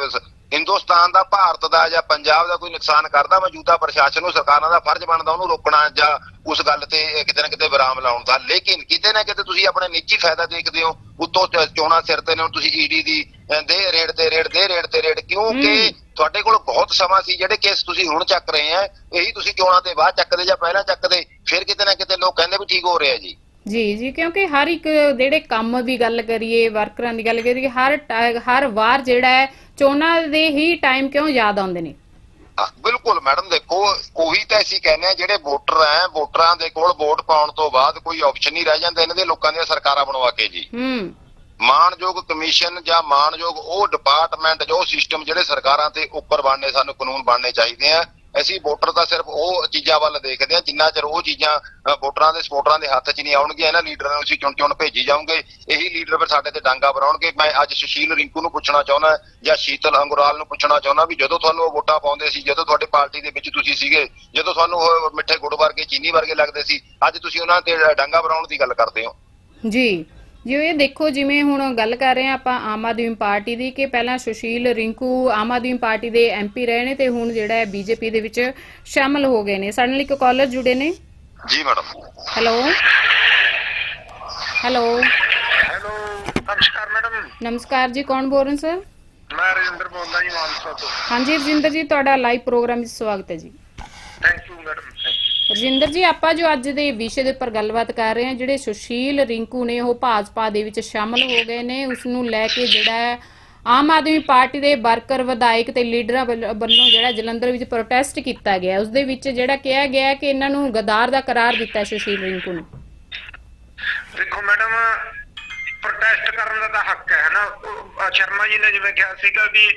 [SPEAKER 3] ਹਿੰਦੁਸਤਾਨ ਦਾ ਭਾਰਤ ਦਾ ਜਾਂ ਪੰਜਾਬ ਦਾ ਕੋਈ ਨੁਕਸਾਨ ਕਰਦਾ ਮੌਜੂਦਾ ਪ੍ਰਸ਼ਾਸਨ ਨੂੰ ਸਰਕਾਰਾਂ ਦਾ ਫਰਜ਼ ਬਣਦਾ ਉਹਨੂੰ ਰੋਕਣਾ ਜਾਂ ਉਸ ਗੱਲ ਤੇ ਕਿਤੇ ਨਾ ਕਿਤੇ ਵਿਰਾਮ ਲਾਉਣ ਦਾ ਲੇਕਿਨ ਕਿਤੇ ਨਾ ਕਿਤੇ ਤੁਸੀਂ ਆਪਣੇ ਨਿੱਜੀ ਫਾਇਦਾ ਦੇਖਦੇ ਹੋ ਉੱਤੋਂ ਚੋਣਾਂ ਸਿਰ ਤੇ ਨੇ ਹੁਣ ਤੁਸੀਂ ਈਡੀ ਦੀ ਅਹ, ਦੇ ਰੇਡ ਤੇ ਰੇਡ ਦੇ ਰੇਡ ਤੇ ਰੇਡ ਕਿਉਂਕਿ। ਤੁਹਾਡੇ ਕੋਲ ਬਹੁਤ ਸਮਾਂ ਸੀ ਜਿਹੜੇ ਕੇਸ ਤੁਸੀਂ ਹੁਣ ਚੱਕ ਰਹੇ ਆ ਇਹੀ ਤੁਸੀਂ ਚੋਣਾਂ ਤੇ ਬਾਅਦ ਚੱਕਦੇ ਜਾਂ ਪਹਿਲਾਂ ਚੱਕਦੇ ਫਿਰ ਕਿਤੇ ਨਾ ਕਿਤੇ ਲੋਕ ਕਹਿੰਦੇ ਵੀ ਠੀਕ ਹੋ ਰਿਹਾ ਜੀ
[SPEAKER 1] ਜੀ ਜੀ ਕਿਉਂਕਿ ਹਰ ਇੱਕ ਜਿਹੜੇ ਕੰਮ ਦੀ ਗੱਲ ਕਰੀਏ ਵਰਕਰਾਂ ਦੀ ਗੱਲ ਕਰੀਏ ਹਰ ਟਾ- ਹਰ ਵਾਰ ਜਿਹੜਾ ਹੈ ਚੋਣਾਂ ਦੇ ਹੀ ਟਾਈਮ ਕਿਉਂ ਯਾਦ ਆਉਂਦੇ ਨੇ?
[SPEAKER 3] ਹਾਂ, ਬਿਲਕੁਲ ਮੈਡਮ ਦੇਖੋ ਉਹੀ ਤਾਂ ਅਸੀਂ ਕਹਿੰਦੇ ਆ ਜਿਹੜੇ ਵੋਟਰ ਆ ਵੋਟਰਾਂ ਦੇ ਕੋਲ ਵੋਟ ਪਾਉਣ ਤੋਂ ਬਾਅਦ ਕੋਈ ਆਪਸ਼ਨ ਨਹੀਂ ਰਹਿ ਜਾਂਦਾ ਇਹਨਾਂ ਦੇ ਲੋਕਾਂ ਦੀਆਂ ਸਰਕਾਰਾਂ ਬਣਵਾ ਕੇ ਜੀ।
[SPEAKER 1] ਹੂੰ।
[SPEAKER 3] ਮਾਨਯੋਗ ਕਮਿਸ਼ਨ ਜਾਂ ਮਾਨਯੋਗ ਉਹ ਡਿਪਾਰਟਮੈਂਟ ਜੋ ਸਿਸਟਮ ਜਿਹੜੇ ਸਰਕਾਰਾਂ ਤੇ ਉੱਪਰ ਬਣਨੇ ਸਾਨੂੰ ਕਾਨੂੰਨ ਬਣਨੇ ਚਾਹੀਦੇ ਆ ਅਸੀਂ ਵੋਟਰ ਤਾਂ ਸਿਰਫ ਉਹ ਚੀਜ਼ਾਂ ਵੱਲ ਦੇਖਦੇ ਹਾਂ, ਜਿੰਨਾ ਚਿਰ ਉਹ ਚੀਜ਼ਾਂ ਵੋਟਰਾਂ ਦੇ ਸਪੋਰਟਰਾਂ ਦੇ ਹੱਥ 'ਚ ਨਹੀਂ ਆਉਣਗੀਆਂ, ਇਹਨਾਂ ਲੀਡਰਾਂ ਨੂੰ ਅਸੀਂ ਚੁਣ ਚੁਣ ਭੇਜੀ ਜਾਵਾਂਗੇ ਇਹੀ ਲੀਡਰ ਫਿਰ ਸਾਡੇ ਤੇ ਡਾਂਗਾ ਭਰਾਉਣਗੇ। ਮੈਂ ਅੱਜ ਸੁਸ਼ੀਲ ਰਿੰਕੂ ਨੂੰ ਪੁੱਛਣਾ ਚਾਹੁੰਦਾ ਜਾਂ ਸ਼ੀਤਲ ਅੰਗੁਰਾਲ ਨੂੰ ਪੁੱਛਣਾ ਚਾਹੁੰਦਾ ਵੀ ਜਦੋਂ ਤੁਹਾਨੂੰ ਉਹ ਵੋਟਾਂ ਪਾਉਂਦੇ ਸੀ, ਜਦੋਂ ਤੁਹਾਡੇ ਪਾਰਟੀ ਦੇ ਵਿੱਚ ਤੁਸੀਂ ਸੀਗੇ, ਜਦੋਂ ਤੁਹਾਨੂੰ ਉਹ ਮਿੱਠੇ ਗੁੜ ਵਰਗੇ, ਚੀਨੀ ਵਰਗੇ ਲੱਗਦੇ ਸੀ, ਅੱਜ ਤੁਸੀਂ ਉਹਨਾਂ ਤੇ ਡਾਂਗਾ ਭਰਾਉਣ ਦੀ ਗੱਲ ਕਰਦੇ ਹੋ।
[SPEAKER 1] ਜੀ। ਜਿਵੇਂ ਇਹ ਦੇਖੋ ਜਿਵੇਂ ਹੁਣ ਗੱਲ ਕਰ ਰਹੇ ਹਾਂ ਆਪਾਂ ਆਮ ਆਦਮੀ ਪਾਰਟੀ ਦੀ ਕਿ ਪਹਿਲਾਂ ਸੁਸ਼ੀਲ ਰਿੰਕੂ ਆਮ ਆਦਮੀ ਪਾਰਟੀ ਦੇ ਐਮਪੀ ਰਹੇ ਨੇ ਤੇ ਹੁਣ ਜਿਹੜਾ ਹੈ ਬੀਜੇਪੀ ਦੇ ਵਿੱਚ ਸ਼ਾਮਲ ਹੋ ਗਏ ਨੇ। ਸਾਡੇ ਨਾਲ ਇੱਕ ਕਾਲਰ ਜੁੜੇ ਨੇ।
[SPEAKER 3] ਜੀ ਮੈਡਮ।
[SPEAKER 1] ਹੈਲੋ। ਹੈਲੋ।
[SPEAKER 4] ਹੈਲੋ ਨਮਸਕਾਰ ਮੈਡਮ।
[SPEAKER 1] ਨਮਸਕਾਰ ਜੀ ਕੌਣ ਬੋਲ ਰਹੇ ਸਰ?
[SPEAKER 4] ਮੈਂ ਰਜਿੰਦਰ ਬੋਲਦਾ ਜੀ ਮਾਨਸਾ ਤੋਂ।
[SPEAKER 1] ਹਾਂਜੀ ਰਜਿੰਦਰ ਜੀ ਤੁਹਾਡਾ ਲਾਈਵ ਪ੍ਰੋਗਰਾਮ ਵਿੱਚ ਸਵਾਗਤ ਹੈ ਜੀ।
[SPEAKER 4] Thank you madam.
[SPEAKER 1] Rajinder ji, ਆਪਾਂ ਜੋ ਅੱਜ ਦੇ ਵਿਸ਼ੇ ਦੇ ਉੱਪਰ ਗੱਲਬਾਤ ਕਰ ਰਹੇ ਹਾਂ, ਜਿਹੜੇ ਸੁਸ਼ੀਲ ਰਿੰਕੂ ਨੇ, ਉਹ ਭਾਜਪਾ ਦੇ ਵਿੱਚ ਸ਼ਾਮਲ ਹੋ ਗਏ ਨੇ। ਉਸ ਨੂੰ ਲੈ ਕੇ ਜਿਹੜਾ ਆਮ ਆਦਮੀ ਪਾਰਟੀ ਦੇ ਵਰਕਰ, ਵਿਧਾਇਕ ਤੇ ਲੀਡਰਾਂ ਵੱਲੋਂ ਜਿਹੜਾ ਜਲੰਧਰ ਵਿੱਚ ਪ੍ਰੋਟੈਸਟ ਕੀਤਾ ਗਿਆ। ਉਸ ਦੇ ਵਿੱਚ ਜਿਹੜਾ ਕਿਹਾ ਗਿਆ ਕਿ ਇਹਨਾਂ ਨੂੰ ਗਦਾਰ ਦਾ ਕਰਾਰ ਦਿੱਤਾ ਸੁਸ਼ੀਲ ਰਿੰਕੂ ਨੂੰ।
[SPEAKER 4] ਦੇਖੋ ਮੈਡਮ ਪ੍ਰੋਟੈਸਟ ਕਰਨ ਦਾ ਤਾਂ ਹੱਕ ਹੈ ਨਾ ਸ਼ਰਮਾ ਜੀ ਨੇ ਜਿਵੇਂ ਕਿਹਾ ਸੀਗਾ ਵੀ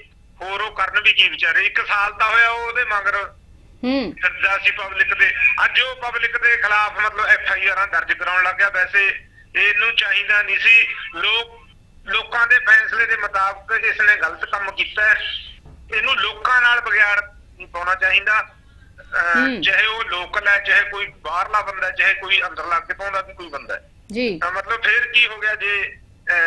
[SPEAKER 4] ਹੋਰ ਉਹ ਕਰਨ ਵੀ ਕੀ ਵਿਚਾਰੇ। ਇੱਕ ਸਾਲ ਤਾਂ ਹੋਇਆ ਉਹਦੇ ਮਗਰ
[SPEAKER 1] ਹੂੰ।
[SPEAKER 4] ਫਿਰਦਾ ਸੀ ਪਬਲਿਕ ਦੇ ਅੱਜ ਉਹ ਪਬਲਿਕ ਦੇ ਖਿਲਾਫ ਮਤਲਬ ਐਫ ਆਈ ਆਰਾਂ ਦਰਜ ਕਰਾਉਣ ਲੱਗ ਗਿਆ ਵੈਸੇ ਇਹਨੂੰ ਚਾਹੀਦਾ ਨਹੀਂ ਸੀ। ਲੋਕ ਲੋਕਾਂ ਦੇ ਫੈਸਲੇ ਦੇ ਮੁਤਾਬਕ ਇਸ ਨੇ ਗਲਤ ਕੰਮ ਕੀਤਾ ਹੈ। ਇਹਨੂੰ ਲੋਕਾਂ ਨਾਲ ਬਗਿਆੜ ਨਹੀਂ ਪਾਉਣਾ ਚਾਹੀਦਾ। ਚਾਹੇ ਉਹ ਲੋਕਲ ਹੈ ਚਾਹੇ ਕੋਈ ਬਾਹਰਲਾ ਬੰਦਾ ਚਾਹੇ ਕੋਈ ਅੰਦਰ ਲੱਗ ਕੇ ਪਾਉਂਦਾ ਵੀ ਕੋਈ ਬੰਦਾ ਹੈ।
[SPEAKER 1] ਜੀ।
[SPEAKER 4] ਤਾਂ ਮਤਲਬ ਫੇਰ ਕੀ ਹੋ ਗਿਆ ਜੇ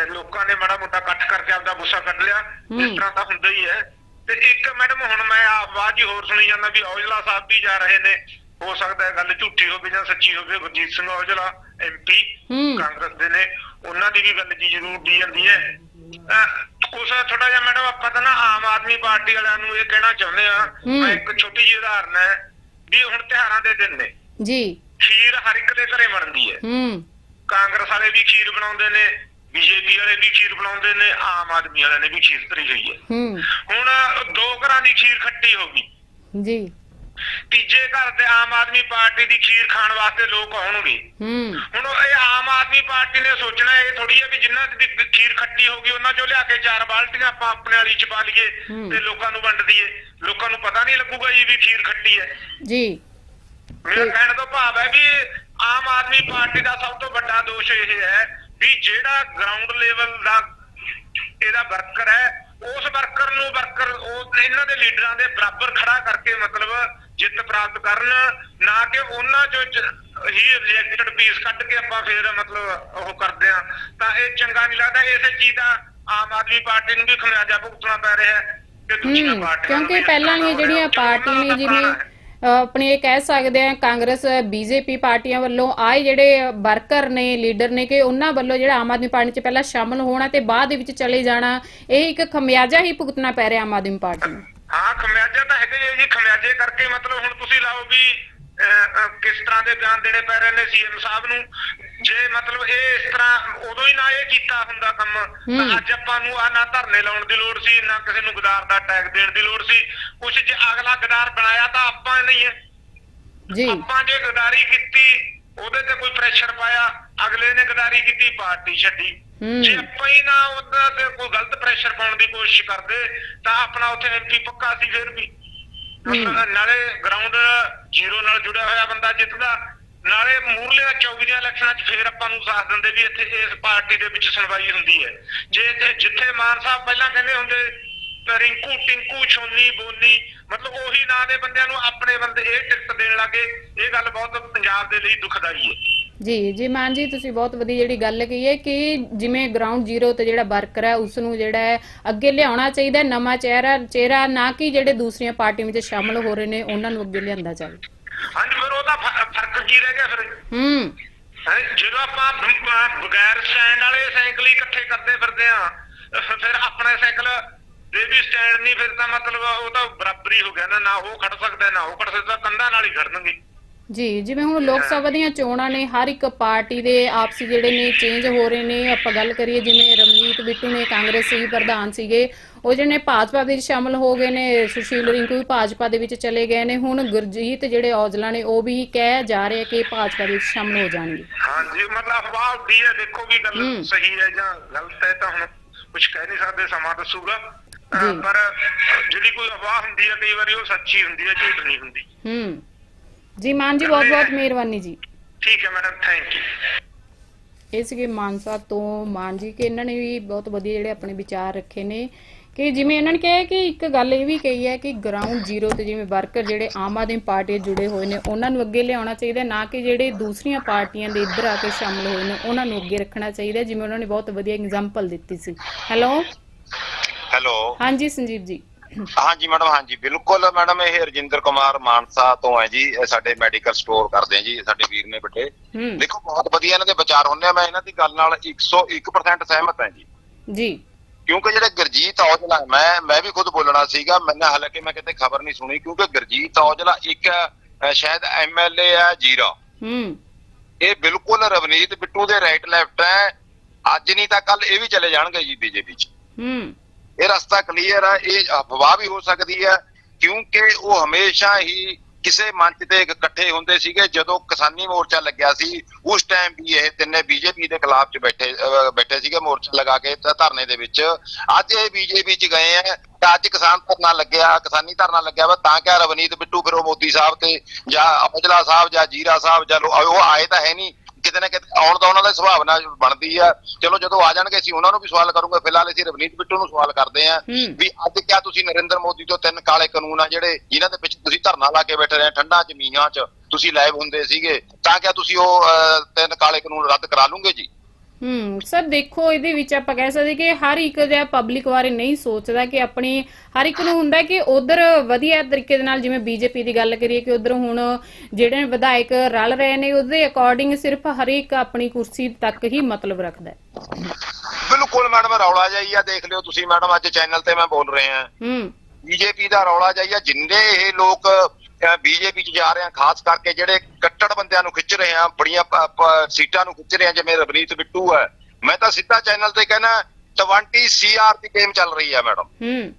[SPEAKER 4] ਲੋਕਾਂ ਨੇ ਮਾੜਾ ਮੋਟਾ ਇਕੱਠ ਕਰਕੇ ਆਪਦਾ ਗੁੱਸਾ ਕੱਢ ਲਿਆ। ਇਸ ਤਰ੍ਹਾਂ ਤਾਂ ਹੁੰਦਾ ਹੀ ਹੈ। ਤੇ ਇੱਕ ਮੈਡਮ ਹੁਣ ਮੈਂ ਆਵਾਜ਼ ਹੀ ਹੋਰ ਸੁਣੀ ਜਾਂਦਾ ਵੀ ਔਜਲਾ ਸਾਹਿਬ ਵੀ ਜਾ ਰਹੇ ਨੇ। ਹੋ ਸਕਦਾ ਹੈ ਗੱਲ ਝੂਠੀ ਹੋਵੇ ਜਾਂ ਸੱਚੀ ਹੋਵੇ ਗੁਰਜੀਤ ਸਿੰਘ ਔਜਲਾ ਐਮਪੀ। ਕਾਂਗਰਸ ਦੇ ਨੇ ਉਹਨਾਂ ਦੀ ਵੀ ਗੱਲ ਜੀ ਜ਼ਰੂਰ ਦੀ ਜਾਂਦੀ ਹੈ। ਕੁਛ ਥੋੜਾ ਜਿਹਾ ਮੈਡਮ ਆਪਾਂ ਤਾਂ ਨਾ ਆਮ ਆਦਮੀ ਪਾਰਟੀ ਵਾਲਿਆਂ ਨੂੰ ਇਹ ਕਹਿਣਾ ਚਾਹੁੰਦੇ ਆ। ਮੈਂ ਇੱਕ ਛੋਟੀ ਜਿਹੀ ਉਦਾਹਰਨ ਹੈ ਵੀ ਹੁਣ ਤਿਉਹਾਰਾਂ ਦੇ ਦਿਨ ਨੇ।
[SPEAKER 1] ਜੀ।
[SPEAKER 4] ਖੀਰ ਹਰ ਇੱਕ ਦੇ ਘਰੇ ਬਣਦੀ ਹੈ।
[SPEAKER 1] ਹੂੰ।
[SPEAKER 4] ਕਾਂਗਰਸ ਵਾਲੇ ਵੀ ਖੀਰ ਬਣਾਉਂਦੇ ਨੇ ਬੀਜੇਪੀ ਵਾਲੇ ਵੀ ਖੀਰ ਬਣਾਉਂਦੇ ਨੇ ਆਮ ਆਦਮੀ ਵਾਲਿਆਂ ਨੇ ਵੀ ਖੀਰ ਧਰੀ ਹੋਈ ਹੈ। ਹੁਣ ਦੋ ਘਰਾਂ ਦੀ ਖੀਰ ਖੱਟੀ ਹੋ ਗਈ।
[SPEAKER 1] ਜੀ।
[SPEAKER 4] ਤੀਜੇ ਘਰ ਦੇ ਆਮ ਆਦਮੀ ਪਾਰਟੀ ਦੀ ਖੀਰ ਖਾਣ ਵਾਸਤੇ ਲੋਕ ਆਉਣਗੇ। ਹੁਣ ਇਹ ਆਮ ਆਦਮੀ ਪਾਰਟੀ ਨੇ ਸੋਚਣਾ ਇਹ ਥੋੜੀ ਹੈ ਵੀ ਜਿਨ੍ਹਾਂ ਦੀ ਖੀਰ ਖੱਟੀ ਹੋ ਗਈ ਉਹਨਾਂ ਚੋਂ ਲਿਆ ਕੇ ਚਾਰ ਬਾਲਟੀਆਂ ਆਪਾਂ ਆਪਣੇ ਵਾਲੀ ਚ ਪਾ ਲਈਏ। ਤੇ ਲੋਕਾਂ ਨੂੰ ਵੰਡ ਦਈਏ। ਲੋਕਾਂ ਨੂੰ ਪਤਾ ਨਹੀਂ ਲੱਗੂਗਾ ਜੀ ਵੀ ਖੀਰ ਖੱਟੀ ਹੈ।
[SPEAKER 1] ਜੀ।
[SPEAKER 4] ਮੇਰਾ ਕਹਿਣ ਤੋਂ ਭਾਵ ਹੈ ਵੀ ਆਮ ਆਦਮੀ ਪਾਰਟੀ ਦਾ ਸਭ ਤੋਂ ਵੱਡਾ ਦੋਸ਼ ਇਹ ਹੈ ਵੀ ਜਿਹੜਾ ਗਰਾਊਂਡ ਲੈਵਲ ਦਾ ਇਹਦਾ ਵਰਕਰ ਹੈ ਉਸ ਵਰਕਰ ਨੂੰ ਵਰਕਰ ਉਹ ਇਹਨਾਂ ਦੇ ਲੀਡਰਾਂ ਦੇ ਬਰਾਬਰ ਖੜਾ ਕਰਕੇ ਮਤਲਬ ਜਿੱਤ ਪ੍ਰਾਪਤ ਕਰਨ ਨਾ ਕਿ ਉਹਨਾਂ ਚੋਂ ਜ- ਹੀ ਰਿਜੈਕਟਡ ਪੀਸ ਕੱਢ ਕੇ ਆਪਾਂ ਫੇਰ ਮਤਲਬ ਉਹ ਕਰਦੇ ਆ ਤਾਂ ਇਹ ਚੰਗਾ ਨਹੀਂ ਲੱਗਦਾ ਇਸੇ ਚੀਜ਼ ਦਾ ਆਮ ਆਦਮੀ ਪਾਰਟੀ ਨੂੰ ਵੀ ਖਮਿਆਜਾ ਭੁਗਤਣਾ ਪੈ ਰਿਹਾ ਹੈ
[SPEAKER 1] ਕਿਉਂਕਿ ਪਹਿਲਾਂ ਦੀਆਂ ਜਿਹੜੀਆਂ ਪਾਰਟੀਆਂ ਨੇ ਜਿਵੇਂ ਆਪਣੇ ਇਹ ਕਹਿ ਸਕਦੇ ਆ ਕਾਂਗਰਸ, ਬੀਜੇਪੀ ਪਾਰਟੀਆਂ ਵੱਲੋਂ ਆਏ ਜਿਹੜੇ ਵਰਕਰ ਨੇ, ਲੀਡਰ ਨੇ ਕਿ ਉਹਨਾਂ ਵੱਲੋਂ ਜਿਹੜਾ ਆਮ ਆਦਮੀ ਪਾਰਟੀ 'ਚ ਪਹਿਲਾਂ ਸ਼ਾਮਲ ਹੋਣਾ ਤੇ ਬਾਅਦ ਦੇ ਵਿੱਚ ਚਲੇ ਜਾਣਾ, ਇਹ ਇੱਕ ਖਮਿਆਜਾ ਹੀ ਭੁਗਤਣਾ ਪੈ ਰਿਹਾ ਆਮ ਆਦਮੀ ਪਾਰਟੀ ਨੂੰ।
[SPEAKER 4] ਹਾਂ, ਖਮਿਆਜਾ ਤਾਂ ਹੈਗਾ ਹੀ ਜੀ, ਖਮਿਆਜੇ ਕਰਕੇ ਮਤਲਬ ਹੁਣ ਤੁਸੀਂ ਲਾਓ ਵੀ ਕਿਸ ਤਰ੍ਹਾਂ ਦੇ ਬਿਆਨ ਦੇਣੇ ਪੈ ਰਹੇ ਨੇ ਸੀਐਮ ਸਾਹਿਬ ਨੂੰ ਜੇ ਮਤਲਬ ਇਹ ਇਸ ਤਰ੍ਹਾਂ ਉਦੋਂ ਹੀ ਨਾ ਇਹ ਕੀਤਾ ਹੁੰਦਾ ਕੰਮ। ਤਾਂ ਅੱਜ ਆਪਾਂ ਨੂੰ ਆ ਨਾ ਧਰਨੇ ਲਾਉਣ ਦੀ ਲੋੜ ਸੀ ਨਾ ਕਿਸੇ ਨੂੰ ਗਦਾਰ ਦਾ ਟੈਗ ਦੇਣ ਦੀ ਲੋੜ ਸੀ। ਕੁਛ ਜੇ ਅਗਲਾ ਗਦਾਰ ਬਣਾਇਆ ਤਾਂ ਆਪਾਂ ਨਹੀਂ ਹੈ।
[SPEAKER 1] ਜੀ।
[SPEAKER 4] ਆਪਾਂ ਜੇ ਗਦਾਰੀ ਕੀਤੀ ਉਹਦੇ ਤੇ ਕੋਈ ਪ੍ਰੈਸ਼ਰ ਪਾਇਆ ਅਗਲੇ ਨੇ ਗਦਾਰੀ ਕੀਤੀ ਪਾਰਟੀ ਛੱਡੀ। ਜੇ ਆਪਾਂ ਹੀ ਨਾ ਉਹਦਾ ਤੇ ਕੋਈ ਗਲਤ ਪ੍ਰੈਸ਼ਰ ਪਾਉਣ ਦੀ ਕੋਸ਼ਿਸ਼ ਕਰਦੇ ਤਾਂ ਆਪਣਾ ਉੱਥੇ ਐਮਪੀ ਪੱਕਾ ਸੀ ਫਿਰ ਵੀ। ਨਾਲੇ ਗਰਾਊਂਡ ਜ਼ੀਰੋ ਨਾਲ ਜੁੜਿਆ ਹੋਇਆ ਬੰਦਾ ਜਿੱਤਦਾ ਨਾਲੇ ਮੂਰਲੇ 24 ਦੀਆਂ ਇਲੈਕਸ਼ਨਾਂ 'ਚ ਫੇਰ ਆਪਾਂ ਨੂੰ ਸਾਥ ਦਿੰਦੇ ਵੀ ਇੱਥੇ ਇਸ ਪਾਰਟੀ ਦੇ ਵਿੱਚ ਸੁਣਵਾਈ ਹੁੰਦੀ ਹੈ। ਜੇ ਇੱਥੇ, ਜਿੱਥੇ ਮਾਨ ਸਾਹਿਬ ਪਹਿਲਾਂ ਕਹਿੰਦੇ ਹੁੰਦੇ ਰਿੰਕੂ, ਟਿੰਕੂ, ਛੋਨੀ, ਬੋਨੀ, ਮਤਲਬ ਉਹੀ ਨਾਂ ਦੇ ਬੰਦਿਆਂ ਨੂੰ ਆਪਣੇ ਬੰਦੇ ਇਹ ਟਿਕਟ ਦੇਣ ਲੱਗੇ। ਇਹ ਗੱਲ ਬਹੁਤ ਪੰਜਾਬ ਦੇ ਲਈ ਦੁਖਦਾਈ ਹੈ।
[SPEAKER 1] ਜੀ ਜੀ ਮਾਨ ਜੀ, ਤੁਸੀਂ ਬਹੁਤ ਵਧੀਆ ਜਿਹੜੀ ਗੱਲ ਕਹੀ ਹੈ ਕਿ ਜਿਵੇਂ ਗਰਾਊਂਡ ਜ਼ੀਰੋ ਤੇ ਜਿਹੜਾ ਵਰਕਰ ਹੈ ਉਸ ਨੂੰ ਜਿਹੜਾ ਹੈ ਅੱਗੇ ਲਿਆਉਣਾ ਚਾਹੀਦਾ ਨਵਾਂ ਚਿਹਰਾ ਚਿਹਰਾ ਨਾ ਕਿ ਜਿਹੜੇ ਦੂਸਰੀਆਂ ਪਾਰਟੀਆਂ ਵਿੱਚ ਸ਼ਾਮਲ ਹੋ ਰਹੇ ਨੇ, ਉਹਨਾਂ ਨੂੰ ਅੱਗੇ ਲਿਆਂਦਾ ਜਾਵੇ।
[SPEAKER 4] ਹਾਂਜੀ ਫਿਰ ਉਹਦਾ ਫ਼ਰਕ ਕੀ ਰਹਿ ਗਿਆ ਫਿਰ?
[SPEAKER 1] ਹੂੰ।
[SPEAKER 4] ਹੈਂ, ਜਦੋਂ ਆਪਾਂ ਬਗੈਰ ਸਟੈਂਡ ਵਾਲੇ ਸਾਈਕਲ ਹੀ ਇਕੱਠੇ ਕਰਦੇ ਫਿਰਦੇ ਆ ਫਿਰ ਆਪਣੇ ਸਾਈਕਲ ਦੇ ਵੀ ਸਟੈਂਡ ਨਹੀਂ ਫਿਰ ਤਾਂ ਮਤਲਬ ਉਹ ਤਾਂ ਬਰਾਬਰੀ ਹੋ ਗਿਆ ਨਾ ਨਾ ਉਹ ਖੜ ਸਕਦਾ ਨਾ ਉਹ ਖੜ ਸਕਦਾ ਕੰਧਾਂ ਨਾਲ ਹੀ ਖੜਨਗੇ।
[SPEAKER 1] ਜੀ ਜਿਵੇਂ ਹੁਣ ਲੋਕ ਸਭਾ ਦੀਆਂ ਚੋਣਾਂ ਨੇ ਹਰ ਇੱਕ ਪਾਰਟੀ ਦੇ ਆਪਸੀ ਜਿਹੜੇ ਨੇ ਚੇਂਜ ਹੋ ਰਹੇ ਨੇ ਆਪਾਂ ਗੱਲ ਕਰੀਏ ਜਿਵੇਂ ਰਮਨੀਤ ਬਿੱਟੂ ਨੇ ਕਾਂਗਰਸੀ ਪ੍ਰਧਾਨ ਸੀਗੇ ਉਹ ਜਿਹੜੇ ਭਾਜਪਾ ਵਿੱਚ ਸ਼ਾਮਲ ਹੋ ਗਏ ਨੇ ਸੁਸ਼ੀਲ ਰਿੰਕੂ ਵੀ ਭਾਜਪਾ ਦੇ ਵਿੱਚ ਚਲੇ ਗਏ ਨੇ। ਹੁਣ ਗੁਰਜੀਤ ਜਿਹੜੇ ਔਜਲਾ ਨੇ ਉਹ ਵੀ ਕਹਿ ਜਾ ਰਹੇ ਕਿ ਭਾਜਪਾ ਦੇ ਵਿੱਚ ਸ਼ਾਮਲ ਹੋ ਜਾਣਗੇ।
[SPEAKER 4] ਹਾਂਜੀ ਮਤਲਬ ਅਫਵਾਹ ਹੁੰਦੀ ਹੈ ਦੇਖੋ ਵੀ। ਗੱਲ ਸਹੀ ਹੈ ਜਾਂ ਗਲਤ ਹੈ ਤਾਂ ਹੁਣ ਕੁਝ ਕਹਿ ਨਹੀਂ ਸਕਦੇ ਸਮਾਂ ਦੱਸੂਗਾ।
[SPEAKER 2] ਪਰ ਜਿਹੜੀ ਕੋਈ ਅਫਵਾਹ ਹੁੰਦੀ ਹੈ ਕਈ ਵਾਰੀ ਉਹ ਸੱਚੀ ਹੁੰਦੀ ਹੈ ਝੂਠ ਨਹੀਂ ਹੁੰਦੀ।
[SPEAKER 1] ਹੂੰ। ਜੀ ਮਾਨ ਜੀ ਬਹੁਤ ਬਹੁਤ ਮਿਹਰਬਾਨੀ ਜੀ।
[SPEAKER 2] ਠੀਕ ਹੈ ਮੈਡਮ ਥੈਂਕ ਯੂ
[SPEAKER 1] ਇਹ ਸੀਗੇ ਮਾਨਸਾ ਤੋਂ। ਮਾਨ ਜੀ ਕਿ ਇਹਨਾਂ ਨੇ ਵੀ ਬਹੁਤ ਵਧੀਆ ਜਿਹੜੇ ਆਪਣੇ ਵਿਚਾਰ ਰੱਖੇ ਨੇ। ਕਿ ਜਿਵੇਂ ਇਹਨਾਂ ਨੇ ਕਿਹਾ ਕਿ ਇੱਕ ਗੱਲ ਇਹ ਵੀ ਕਹੀ ਹੈ ਕਿ ਗਰਾਊਂਡ ਜ਼ੀਰੋ ਤੇ ਜਿਵੇਂ ਵਰਕਰ ਜਿਹੜੇ ਆਮ ਆਦਮੀ ਪਾਰਟੀ ਜੁੜੇ ਹੋਏ ਨੇ ਉਹਨਾਂ ਨੂੰ ਅੱਗੇ ਲਿਆਉਣਾ ਚਾਹੀਦਾ ਨਾ ਕਿ ਜਿਹੜੇ ਦੂਸਰੀਆਂ ਪਾਰਟੀਆਂ ਦੇ ਇੱਧਰ ਆ ਕੇ ਸ਼ਾਮਲ ਹੋਏ ਨੇ ਉਹਨਾਂ ਨੂੰ ਅੱਗੇ ਰੱਖਣਾ ਚਾਹੀਦਾ ਜਿਵੇਂ ਉਹਨਾਂ ਨੇ ਬਹੁਤ ਵਧੀਆ ਐਗਜ਼ਾਮਪਲ ਦਿੱਤੀ ਸੀ। ਹੈਲੋ
[SPEAKER 3] ਹੈਲੋ
[SPEAKER 1] ਹਾਂਜੀ ਸੰਜੀਵ ਜੀ।
[SPEAKER 3] ਹਾਂਜੀ ਮੈਡਮ ਹਾਂਜੀ ਬਿਲਕੁਲ ਮੈਡਮ ਇਹ ਰਜਿੰਦਰ ਕੁਮਾਰ ਮਾਨਸਾ ਤੋਂ ਹੈ ਜੀ ਸਾਡੇ ਮੈਡੀਕਲ ਸਟੋਰ ਕਰਦੇ ਆ ਜੀ ਸਾਡੇ ਵੀਰ ਨੇ
[SPEAKER 1] ਹੂੰ।
[SPEAKER 3] ਦੇਖੋ ਬਹੁਤ ਵਧੀਆ ਇਹਨਾਂ ਦੇ ਵਿਚਾਰ ਹੁੰਦੇ ਆ ਮੈਂ ਇਹਨਾਂ ਦੀ ਗੱਲ ਨਾਲ 101% ਸਹਿਮਤ ਹਾਂ ਜੀ।
[SPEAKER 1] ਜੀ।
[SPEAKER 3] ਕਿਉਂਕਿ ਜਿਹੜੇ ਗੁਰਜੀਤ ਔਜਲਾ ਮੈਂ ਮੈਂ ਵੀ ਖੁਦ ਬੋਲਣਾ ਸੀਗਾ ਮੈਨੇ ਹਾਲਾਂਕਿ ਮੈਂ ਕਿਤੇ ਖਬਰ ਨਹੀਂ ਸੁਣੀ ਕਿਉਂਕਿ ਗੁਰਜੀਤ ਔਜਲਾ ਇੱਕ ਸ਼ਾਇਦ ਐਮਐਲਏ ਹੈ ਜੀਰਾ।
[SPEAKER 1] ਹੂੰ।
[SPEAKER 3] ਇਹ ਬਿਲਕੁਲ ਰਵਨੀਤ ਬਿੱਟੂ ਦੇ ਰਾਈਟ ਲੈਫਟ ਹੈ। ਅੱਜ ਨਹੀਂ ਤਾਂ ਕੱਲ ਇਹ ਵੀ ਚਲੇ ਜਾਣਗੇ ਜੀ ਬੀਜੇਪੀ ਚ।
[SPEAKER 1] ਹੂੰ।
[SPEAKER 3] ਇਹ ਰਸਤਾ ਕਲੀਅਰ ਹੈ ਇਹ ਅਫਵਾਹ ਵੀ ਹੋ ਸਕਦੀ ਹੈ ਕਿਉਂਕਿ ਉਹ ਹਮੇਸ਼ਾ ਹੀ ਕਿਸੇ ਮੰਚ ਤੇ ਇਕੱਠੇ ਹੁੰਦੇ ਸੀਗੇ, ਜਦੋਂ ਕਿਸਾਨੀ ਮੋਰਚਾ ਲੱਗਿਆ ਸੀ, ਉਸ ਟਾਈਮ ਵੀ ਇਹ ਤਿੰਨੇ ਬੀਜੇਪੀ ਦੇ ਖਿਲਾਫ ਚ ਬੈਠੇ, ਅਹ ਬੈਠੇ ਸੀਗੇ ਮੋਰਚਾ ਲਗਾ ਕੇ ਧਰਨੇ ਦੇ ਵਿੱਚ। ਅੱਜ ਇਹ ਬੀਜੇਪੀ ਚ ਗਏ ਆ ਤੇ ਅੱਜ ਕਿਸਾਨ ਧਰਨਾ ਲੱਗਿਆ, ਕਿਸਾਨੀ ਧਰਨਾ ਲੱਗਿਆ ਵਾ, ਤਾਂ ਕਿ ਰਵਨੀਤ ਬਿੱਟੂ, ਫਿਰ ਉਹ ਮੋਦੀ ਸਾਹਿਬ ਤੇ ਜਾਂ ਔਜਲਾ ਸਾਹਿਬ ਜਾਂ ਜੀਰਾ ਸਾਹਿਬ ਜਾਂ ਉਹ ਆਏ ਤਾਂ ਹੈ ਨਹੀਂ ਕਿਤੇ ਨਾ ਕਿਤੇ ਆਉਣ ਦਾ ਉਹਨਾਂ ਦਾ ਸੁਭਾਵਨਾ ਬਣਦੀ ਆ। ਚਲੋ ਜਦੋਂ ਆ ਜਾਣਗੇ ਅਸੀਂ ਉਹਨਾਂ ਨੂੰ ਵੀ ਸਵਾਲ ਕਰੂੰਗੇ। ਫਿਲਹਾਲ ਅਸੀਂ ਰਵਨੀਤ ਬਿੱਟੂ ਨੂੰ ਸਵਾਲ ਕਰਦੇ ਆ। ਵੀ ਅੱਜ ਕਿਆ ਤੁਸੀਂ ਨਰਿੰਦਰ ਮੋਦੀ ਤੋਂ ਤਿੰਨ ਕਾਲੇ ਕਾਨੂੰਨ ਆ ਜਿਹੜੇ ਜਿਨ੍ਹਾਂ ਦੇ ਵਿੱਚ ਤੁਸੀਂ ਧਰਨਾ ਲਾ ਕੇ ਬੈਠੇ ਰਹੇ ਠੰਡਾ ਜ਼ਮੀਨਾਂ 'ਚ ਤੁਸੀਂ ਲਾਈਵ ਹੁੰਦੇ ਸੀਗੇ। ਤਾਂ ਕਿਆ ਤੁਸੀਂ ਉਹ ਤਿੰਨ ਕਾਲੇ ਕਾਨੂੰਨ ਰੱਦ ਕਰਾ ਲੂਗੇ ਜੀ?
[SPEAKER 1] ਹੂੰ ਸਰ ਦੇਖੋ ਇਹਦੇ ਵਿੱਚ ਆਪਾਂ ਕਹਿ ਸਕਦੇ ਕਿ ਹਰ ਇੱਕ ਜਿਹੜਾ ਪਬਲਿਕ ਬਾਰੇ ਨਹੀਂ ਸੋਚਦਾ ਕਿ ਆਪਣੀ ਹਰ ਇੱਕ ਨੂੰ ਹੁੰਦਾ ਕਿ ਉਧਰ ਵਧੀਆ ਤਰੀਕੇ ਦੇ ਨਾਲ ਜਿਵੇਂ ਬੀਜੇਪੀ ਦੀ ਗੱਲ ਕਰੀਏ ਕਿ ਉਧਰ ਹੁਣ ਜਿਹੜੇ ਵਿਧਾਇਕ ਰਲ ਰਹੇ ਨੇ ਉਹਦੇ ਅਕੋਰਡਿੰਗ ਸਿਰਫ ਹਰ ਇੱਕ ਆਪਣੀ ਕੁਰਸੀ ਤੱਕ ਹੀ ਮਤਲਬ ਰੱਖਦਾ ਹੈ।
[SPEAKER 3] ਬਿਲਕੁਲ ਮੈਡਮ ਰੌਲਾ ਜਾਈ ਆ ਦੇਖ ਲਿਓ ਤੁਸੀਂ ਮੈਡਮ ਅੱਜ ਚੈਨਲ ਤੇ ਮੈਂ ਬੋਲ ਰਹੇ। ਆ
[SPEAKER 1] ਹੂੰ
[SPEAKER 3] ਬੀਜੇਪੀ ਦਾ ਰੌਲਾ ਜਾਈਆ ਜਿੰਨੇ ਇਹ ਲੋਕ ਬੀਜੇਪੀ ਚ ਜਾ ਰਹੇ ਆ ਖਾਸ ਕਰਕੇ ਜਿਹੜੇ ਕੱਟੜ ਬੰਦਿਆਂ ਨੂੰ ਖਿੱਚ ਰਹੇ ਆ ਬੜੀਆਂ ਸੀਟਾਂ ਨੂੰ ਖਿੱਚ ਰਹੇ ਆ ਜਿਵੇਂ ਰਵਨੀਤ ਬਿੱਟੂ ਹੈ। ਮੈਂ ਤਾਂ ਸਿੱਧਾ ਚੈਨਲ ਤੇ ਕਹਿਣਾ 20 ਸੀਆਰ ਦੀ ਗੇਮ ਚੱਲ ਰਹੀ ਹੈ ਮੈਡਮ।
[SPEAKER 1] ਹੂੰ।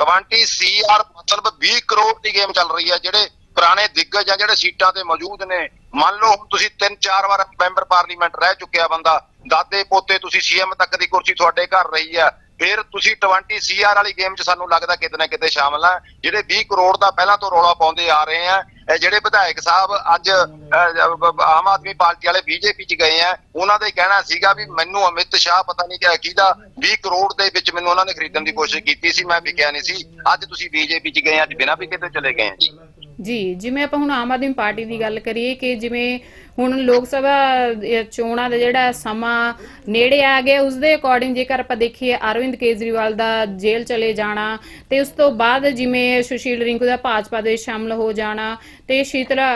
[SPEAKER 3] 20 ਸੀਆਰ ਮਤਲਬ 20 ਕਰੋੜ ਦੀ ਗੇਮ ਚੱਲ ਰਹੀ ਹੈ ਜਿਹੜੇ ਪੁਰਾਣੇ ਦਿੱਗਜ ਆ ਜਿਹੜੇ ਸੀਟਾਂ ਤੇ ਮੌਜੂਦ ਨੇ। ਮੰਨ ਲਓ ਹੁਣ ਤੁਸੀਂ ਤਿੰਨ ਚਾਰ ਵਾਰ ਮੈਂਬਰ ਪਾਰਲੀਮੈਂਟ ਰਹਿ ਚੁੱਕਿਆ ਬੰਦਾ ਦਾਦੇ ਪੋਤੇ ਤੁਸੀਂ ਸੀਐਮ ਤੱਕ ਦੀ ਕੁਰਸੀ ਤੁਹਾਡੇ ਘਰ ਰਹੀ ਆ ਫਿਰ ਤੁਸੀਂ 20 ਸੀਆਰ ਵਾਲੀ ਗੇਮ 'ਚ ਸਾਨੂੰ ਲੱਗਦਾ ਕਿਤੇ ਨਾ ਕਿਤੇ ਸ਼ਾਮਲ ਆ, ਜਿਹੜੇ 20 ਕਰੋੜ ਦਾ ਪਹਿਲਾਂ ਤੋਂ ਰੌਲਾ ਪਾਉਂਦੇ ਆ ਰਹੇ ਆ, ਇਹ ਜਿਹੜੇ ਵਿਧਾਇਕ ਸਾਹਿਬ ਅੱਜ ਆਮ ਆਦਮੀ ਪਾਰਟੀ ਵਾਲੇ ਬੀਜੇਪੀ 'ਚ ਗਏ ਆ, ਉਹਨਾਂ ਦਾ ਕਹਿਣਾ ਸੀਗਾ ਵੀ ਮੈਨੂੰ ਅਮਿਤ ਸ਼ਾਹ ਪਤਾ ਨਹੀਂ ਕਿ ਕਿਹਦਾ 20 ਕਰੋੜ ਦੇ ਵਿੱਚ ਮੈਨੂੰ ਉਹਨਾਂ ਨੇ ਖਰੀਦਣ ਦੀ ਕੋਸ਼ਿਸ਼ ਕੀਤੀ ਸੀ, ਮੈਂ ਵਿਕਿਆ ਨਹੀਂ ਸੀ। ਅੱਜ ਤੁਸੀਂ ਬੀਜੇਪੀ 'ਚ ਗਏ ਅੱਜ ਬਿਨਾਂ ਵੀ ਕਿਤੇ ਚਲੇ ਗਏ ਜੀ।
[SPEAKER 1] ਜੀ, ਜਿਵੇਂ ਆਪਾਂ ਹੁਣ ਆਮ ਆਦਮੀ ਪਾਰਟੀ ਦੀ ਗੱਲ ਕਰੀਏ ਕਿ ਜਿਵੇਂ ਹੁਣ ਲੋਕ ਸਭਾ ਚੋਣਾਂ ਦਾ ਜਿਹੜਾ ਸਮਾਂ ਨੇੜੇ ਆ ਗਿਆ ਉਸ ਦੇ ਅਕੋਰਡਿੰਗ ਜੇਕਰ ਆਪਾਂ ਦੇਖੀਏ, ਅਰਵਿੰਦ ਕੇਜਰੀਵਾਲ ਦਾ ਜੇਲ੍ਹ ਚਲੇ ਜਾਣਾ ਤੇ ਉਸ ਤੋਂ ਬਾਅਦ ਜਿਵੇਂ ਸੁਸ਼ੀਲ ਰਿੰਕੂ ਦਾ ਭਾਜਪਾ ਦੇ ਵਿੱਚ ਸ਼ਾਮਲ ਹੋ ਜਾਣਾ ਤੇ ਸ਼ੀਤਲਾ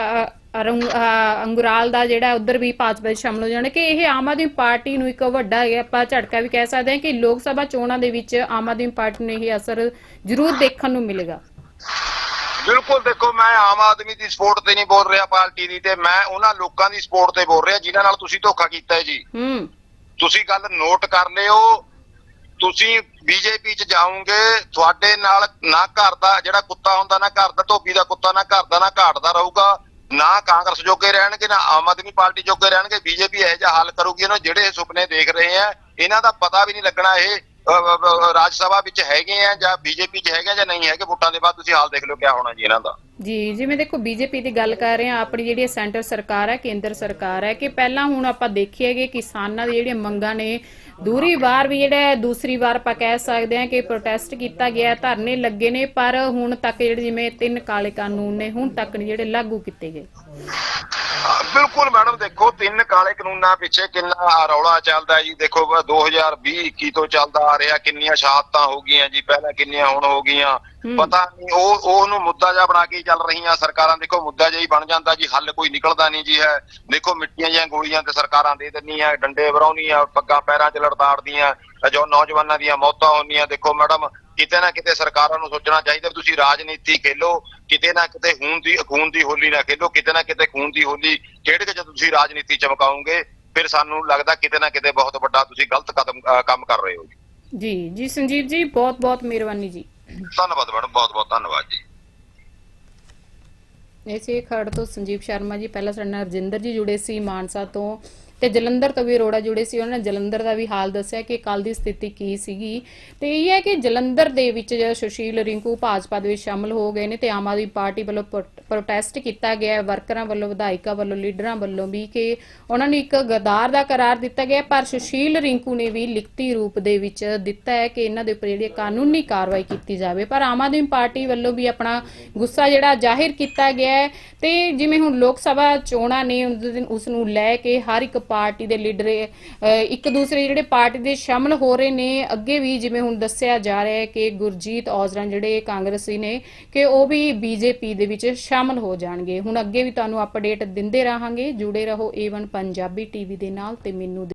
[SPEAKER 1] ਅੰਗੁਰਾਲ ਦਾ ਜਿਹੜਾ ਉਧਰ ਵੀ ਭਾਜਪਾ ਵਿੱਚ ਸ਼ਾਮਲ ਹੋ ਜਾਣਾ, ਕਿ ਇਹ ਆਮ ਆਦਮੀ ਪਾਰਟੀ ਨੂੰ ਇੱਕ ਵੱਡਾ ਇਹ ਆਪਾਂ ਝਟਕਾ ਵੀ ਕਹਿ ਸਕਦੇ ਹਾਂ ਕਿ ਲੋਕ ਸਭਾ ਚੋਣਾਂ ਦੇ ਵਿੱਚ ਆਮ ਆਦਮੀ ਪਾਰਟੀ ਨੂੰ ਇਹ ਅਸਰ ਜ਼ਰੂਰ ਦੇਖਣ ਨੂੰ ਮਿਲੇਗਾ।
[SPEAKER 3] ਬਿਲਕੁਲ ਦੇਖੋ ਮੈਂ ਆਮ ਆਦਮੀ ਦੀ ਸਪੋਰਟ ਤੇ ਨਹੀਂ ਬੋਲ ਰਿਹਾ ਪਾਰਟੀ ਦੀ ਤੇ ਮੈਂ ਉਹਨਾਂ ਲੋਕਾਂ ਦੀ ਸਪੋਰਟ ਤੇ ਬੋਲ ਰਿਹਾ ਜਿਨ੍ਹਾਂ ਨਾਲ ਤੁਸੀਂ ਧੋਖਾ ਕੀਤਾ ਹੈ ਜੀ।
[SPEAKER 1] ਹੂੰ।
[SPEAKER 3] ਤੁਸੀਂ ਗੱਲ ਨੋਟ ਕਰ ਲਿਓ। ਤੁਸੀਂ ਬੀਜੇਪੀ ਚ ਜਾਓਗੇ ਤੁਹਾਡੇ ਨਾਲ ਨਾ ਘਰ ਦਾ ਜਿਹੜਾ ਕੁੱਤਾ ਹੁੰਦਾ ਨਾ ਘਰ ਦਾ ਧੋਬੀ ਦਾ ਕੁੱਤਾ ਨਾ ਘਰ ਦਾ ਨਾ ਘਾਟ ਦਾ ਰਹੂਗਾ। ਨਾ ਕਾਂਗਰਸ ਜੋਗੇ ਰਹਿਣਗੇ ਨਾ ਆਮ ਆਦਮੀ ਪਾਰਟੀ ਜੋਗੇ ਰਹਿਣਗੇ। ਬੀਜੇਪੀ ਇਹ ਜਿਹਾ ਹੱਲ ਕਰੂਗੀ ਇਹਨਾਂ ਜਿਹੜੇ ਸੁਪਨੇ ਦੇਖ ਰਹੇ ਆ ਇਹਨਾਂ ਦਾ ਪਤਾ ਵੀ ਨਹੀਂ ਲੱਗਣਾ ਇਹ ਰਾਜ ਸਭਾ ਵਿੱਚ ਹੈਗੇ ਆ ਜਾਂ ਬੀਜੇਪੀ ਚ ਹੈਗੇ ਜਾਂ ਨਹੀਂ ਹੈਗੇ, ਵੋਟਾਂ ਦੇ ਬਾਅਦ ਤੁਸੀਂ ਹਾਲ ਦੇਖ ਲਿਓ ਕਿਆ ਹੋਣਾ ਜੀ ਇਹਨਾਂ ਦਾ।
[SPEAKER 1] ਜੀ, ਜਿਵੇਂ ਦੇਖੋ, ਬੀਜੇਪੀ ਦੀ ਗੱਲ ਕਰ ਰਹੇ ਆ ਆਪਣੀ ਜਿਹੜੀ ਸੈਂਟਰ ਸਰਕਾਰ ਹੈ, ਕੇਂਦਰ ਸਰਕਾਰ ਹੈ, ਕਿ ਪਹਿਲਾਂ ਹੁਣ ਆਪਾਂ ਦੇਖੀਏਗੇ ਕਿਸਾਨਾਂ ਦੀ ਜਿਹੜੀਆਂ ਮੰਗਾਂ ਨੇ, ਦੂਰੀ ਵਾਰ ਵੀ ਜਿਹੜਾ ਦੂਸਰੀ ਵਾਰ ਆਪਾਂ ਕਹਿ ਸਕਦੇ ਆ ਕਿ ਪ੍ਰੋਟੈਸਟ ਕੀਤਾ ਗਿਆ, ਧਰਨੇ ਲੱਗੇ ਨੇ, ਪਰ ਹੁਣ ਤੱਕ ਜਿਹੜੇ ਜਿਵੇਂ ਤਿੰਨ ਕਾਲੇ ਕਾਨੂੰਨ ਨੇ, ਹੁਣ ਤੱਕ ਨਹੀਂ ਜਿਹੜੇ ਲਾਗੂ ਕੀਤੇ ਗਏ।
[SPEAKER 3] ਬਿਲਕੁਲ ਮੈਡਮ ਦੇਖੋ ਤਿੰਨ ਕਾਲੇ ਕਾਨੂੰਨਾਂ ਪਿੱਛੇ ਕਿੰਨਾ ਰੌਲਾ ਚੱਲਦਾ ਜੀ। ਦੇਖੋ 2020 21 ਤੋਂ ਚੱਲਦਾ ਆ ਰਿਹਾ ਕਿੰਨੀਆਂ ਸ਼ਹਾਦਤਾਂ ਹੋ ਗਈਆਂ ਜੀ ਪਹਿਲਾਂ ਕਿੰਨੀਆਂ ਹੁਣ ਹੋ ਗਈਆਂ। ਪਤਾ ਨਹੀਂ ਉਹ ਉਹਨੂੰ ਮੁੱਦਾ ਜਿਹਾ ਬਣਾ ਕੇ ਚੱਲ ਰਹੀਆਂ ਸਰਕਾਰਾਂ। ਦੇਖੋ ਮੁੱਦਾ ਜਿਹਾ ਹੀ ਬਣ ਜਾਂਦਾ ਜੀ ਹੱਲ ਕੋਈ ਨਿਕਲਦਾ ਨਹੀਂ ਜੀ ਹੈ। ਦੇਖੋ ਮਿੱਟੀਆਂ ਜਿਹੀਆਂ ਗੋਲੀਆਂ ਤੇ ਸਰਕਾਰਾਂ ਦੇ ਦਿੰਦੀਆਂ ਡੰਡੇ ਵਰਾਉਣੀਆਂ ਪੱਗਾਂ ਪੈਰਾਂ 'ਚ ਲੜਤਾੜਦੀਆਂ ਜੋ ਨੌਜਵਾਨਾਂ ਦੀਆਂ ਮੌਤਾਂ ਹੁੰਦੀਆਂ। ਦੇਖੋ ਮੈਡਮ ਕਿਤੇ ਨਾ ਕਿਤੇ ਸਰਕਾਰਾਂ ਨੂੰ ਸੋਚਣਾ ਚਾਹੀਦਾ ਵੀ ਤੁਸੀਂ ਰਾਜਨੀਤੀ ਖੇਲੋ ਕਿਤੇ ਨਾ ਕਿਤੇ ਖੂਨ ਦੀ ਖੂਨ ਦੀ ਹੋਲੀ ਨਾ ਖੇਲੋ ਕਿਤੇ ਨਾ ਕਿਤੇ ਖੂਨ ਦੀ ਹੋਲੀ ਖੇਡ ਕੇ ਜਦੋਂ ਤੁਸੀਂ ਰਾਜਨੀਤੀ ਚਮਕਾਉਂਗੇ ਫਿਰ ਸਾਨੂੰ ਲੱਗਦਾ ਕਿਤੇ ਨਾ ਕਿਤੇ ਬਹੁਤ ਵੱਡਾ ਤੁਸੀਂ ਗਲਤ ਕਦਮ ਕੰਮ ਕਰ ਰਹੇ ਹੋ ਜੀ।
[SPEAKER 1] ਜੀ ਜੀ ਸੰਜੀਵ ਜੀ ਬਹੁਤ ਬਹੁਤ ਮਿਹਰਬਾਨੀ ਜੀ।
[SPEAKER 3] ਧੰਨਵਾਦ ਮੈਡਮ ਬਹੁਤ ਬਹੁਤ ਧੰਨਵਾਦ ਜੀ।
[SPEAKER 1] ਇਸੇ ਖੜ ਤੋਂ ਸੰਜੀਵ ਸ਼ਰਮਾ ਜੀ ਪਹਿਲਾਂ ਸਾਡੇ ਨਾਲ ਰਜਿੰਦਰ ਜੀ ਜੁੜੇ ਸੀ ਮਾਨਸਾ ਤੋਂ। ਤੇ ਜਲੰਧਰ ਤੋਂ ਵੀ ਅਰੋੜਾ ਜੁੜੇ ਸੀ। ਉਹਨਾਂ ਨੇ ਜਲੰਧਰ ਦਾ ਵੀ ਹਾਲ ਦੱਸਿਆ ਕਿ ਕੱਲ ਦੀ ਸਥਿਤੀ ਕੀ ਸੀਗੀ। ਤੇ ਇਹ ਹੈ ਕਿ ਜਲੰਧਰ ਦੇ ਵਿੱਚ ਜਿਹੜਾ ਸੁਸ਼ੀਲ ਰਿੰਕੂ ਭਾਜਪਾ ਦੇ ਵਿੱਚ ਸ਼ਾਮਲ ਹੋ ਗਏ ਨੇ ਤੇ ਆਮ ਆਦਮੀ ਪਾਰਟੀ ਵੱਲੋਂ ਪ੍ਰੋਟੈਸਟ ਕੀਤਾ ਗਿਆ ਵਰਕਰਾਂ ਵੱਲੋਂ, ਵਿਧਾਇਕਾਂ ਵੱਲੋਂ, ਲੀਡਰਾਂ ਵੱਲੋਂ ਵੀ ਕਿ ਉਹਨਾਂ ਨੂੰ ਇੱਕ ਗਦਾਰ ਦਾ ਕਰਾਰ ਦਿੱਤਾ ਗਿਆ ਪਰ ਸੁਸ਼ੀਲ ਰਿੰਕੂ ਨੇ ਵੀ ਲਿਖਤੀ ਰੂਪ ਦੇ ਵਿੱਚ ਦਿੱਤਾ ਹੈ ਕਿ ਇਹਨਾਂ ਦੇ ਉੱਪਰ ਜਿਹੜੀ ਕਾਨੂੰਨੀ ਕਾਰਵਾਈ ਕੀਤੀ ਜਾਵੇ। ਪਰ ਆਮ ਆਦਮੀ ਪਾਰਟੀ ਵੱਲੋਂ ਵੀ ਆਪਣਾ ਗੁੱਸਾ ਜਿਹੜਾ ਜ਼ਾਹਿਰ ਕੀਤਾ ਗਿਆ ਹੈ। ਤੇ ਜਿਵੇਂ ਹੁਣ ਲੋਕ ਸਭਾ ਚੋਣਾਂ ਨੇ ਉਸ ਨੂੰ ਲੈ ਕੇ ਹਰ ਇੱਕ ਪਾਰਟੀ ਦੇ ਲੀਡਰ ਇੱਕ ਦੂਸਰੇ ਜਿਹੜੇ ਪਾਰਟੀ ਦੇ ਸ਼ਾਮਲ ਹੋ ਰਹੇ ਨੇ, ਅੱਗੇ ਵੀ ਜਿਵੇਂ ਹੁਣ ਦੱਸਿਆ ਜਾ ਰਿਹਾ ਹੈ ਕਿ ਗੁਰਜੀਤ ਔਜਲਾ ਜਿਹੜੇ ਕਾਂਗਰਸੀ ਨੇ, ਕਿ ਉਹ ਵੀ ਬੀਜੇਪੀ ਦੇ ਵਿੱਚ ਸ਼ਾਮਲ ਹੋ ਜਾਣਗੇ। ਹੁਣ ਅੱਗੇ ਵੀ ਤੁਹਾਨੂੰ ਅਪਡੇਟ ਦਿੰਦੇ ਰਹਾਂਗੇ। ਜੁੜੇ ਰਹੋ A1 ਪੰਜਾਬੀ ਟੀਵੀ ਦੇ ਨਾਲ ਤੇ ਮੈਨੂੰ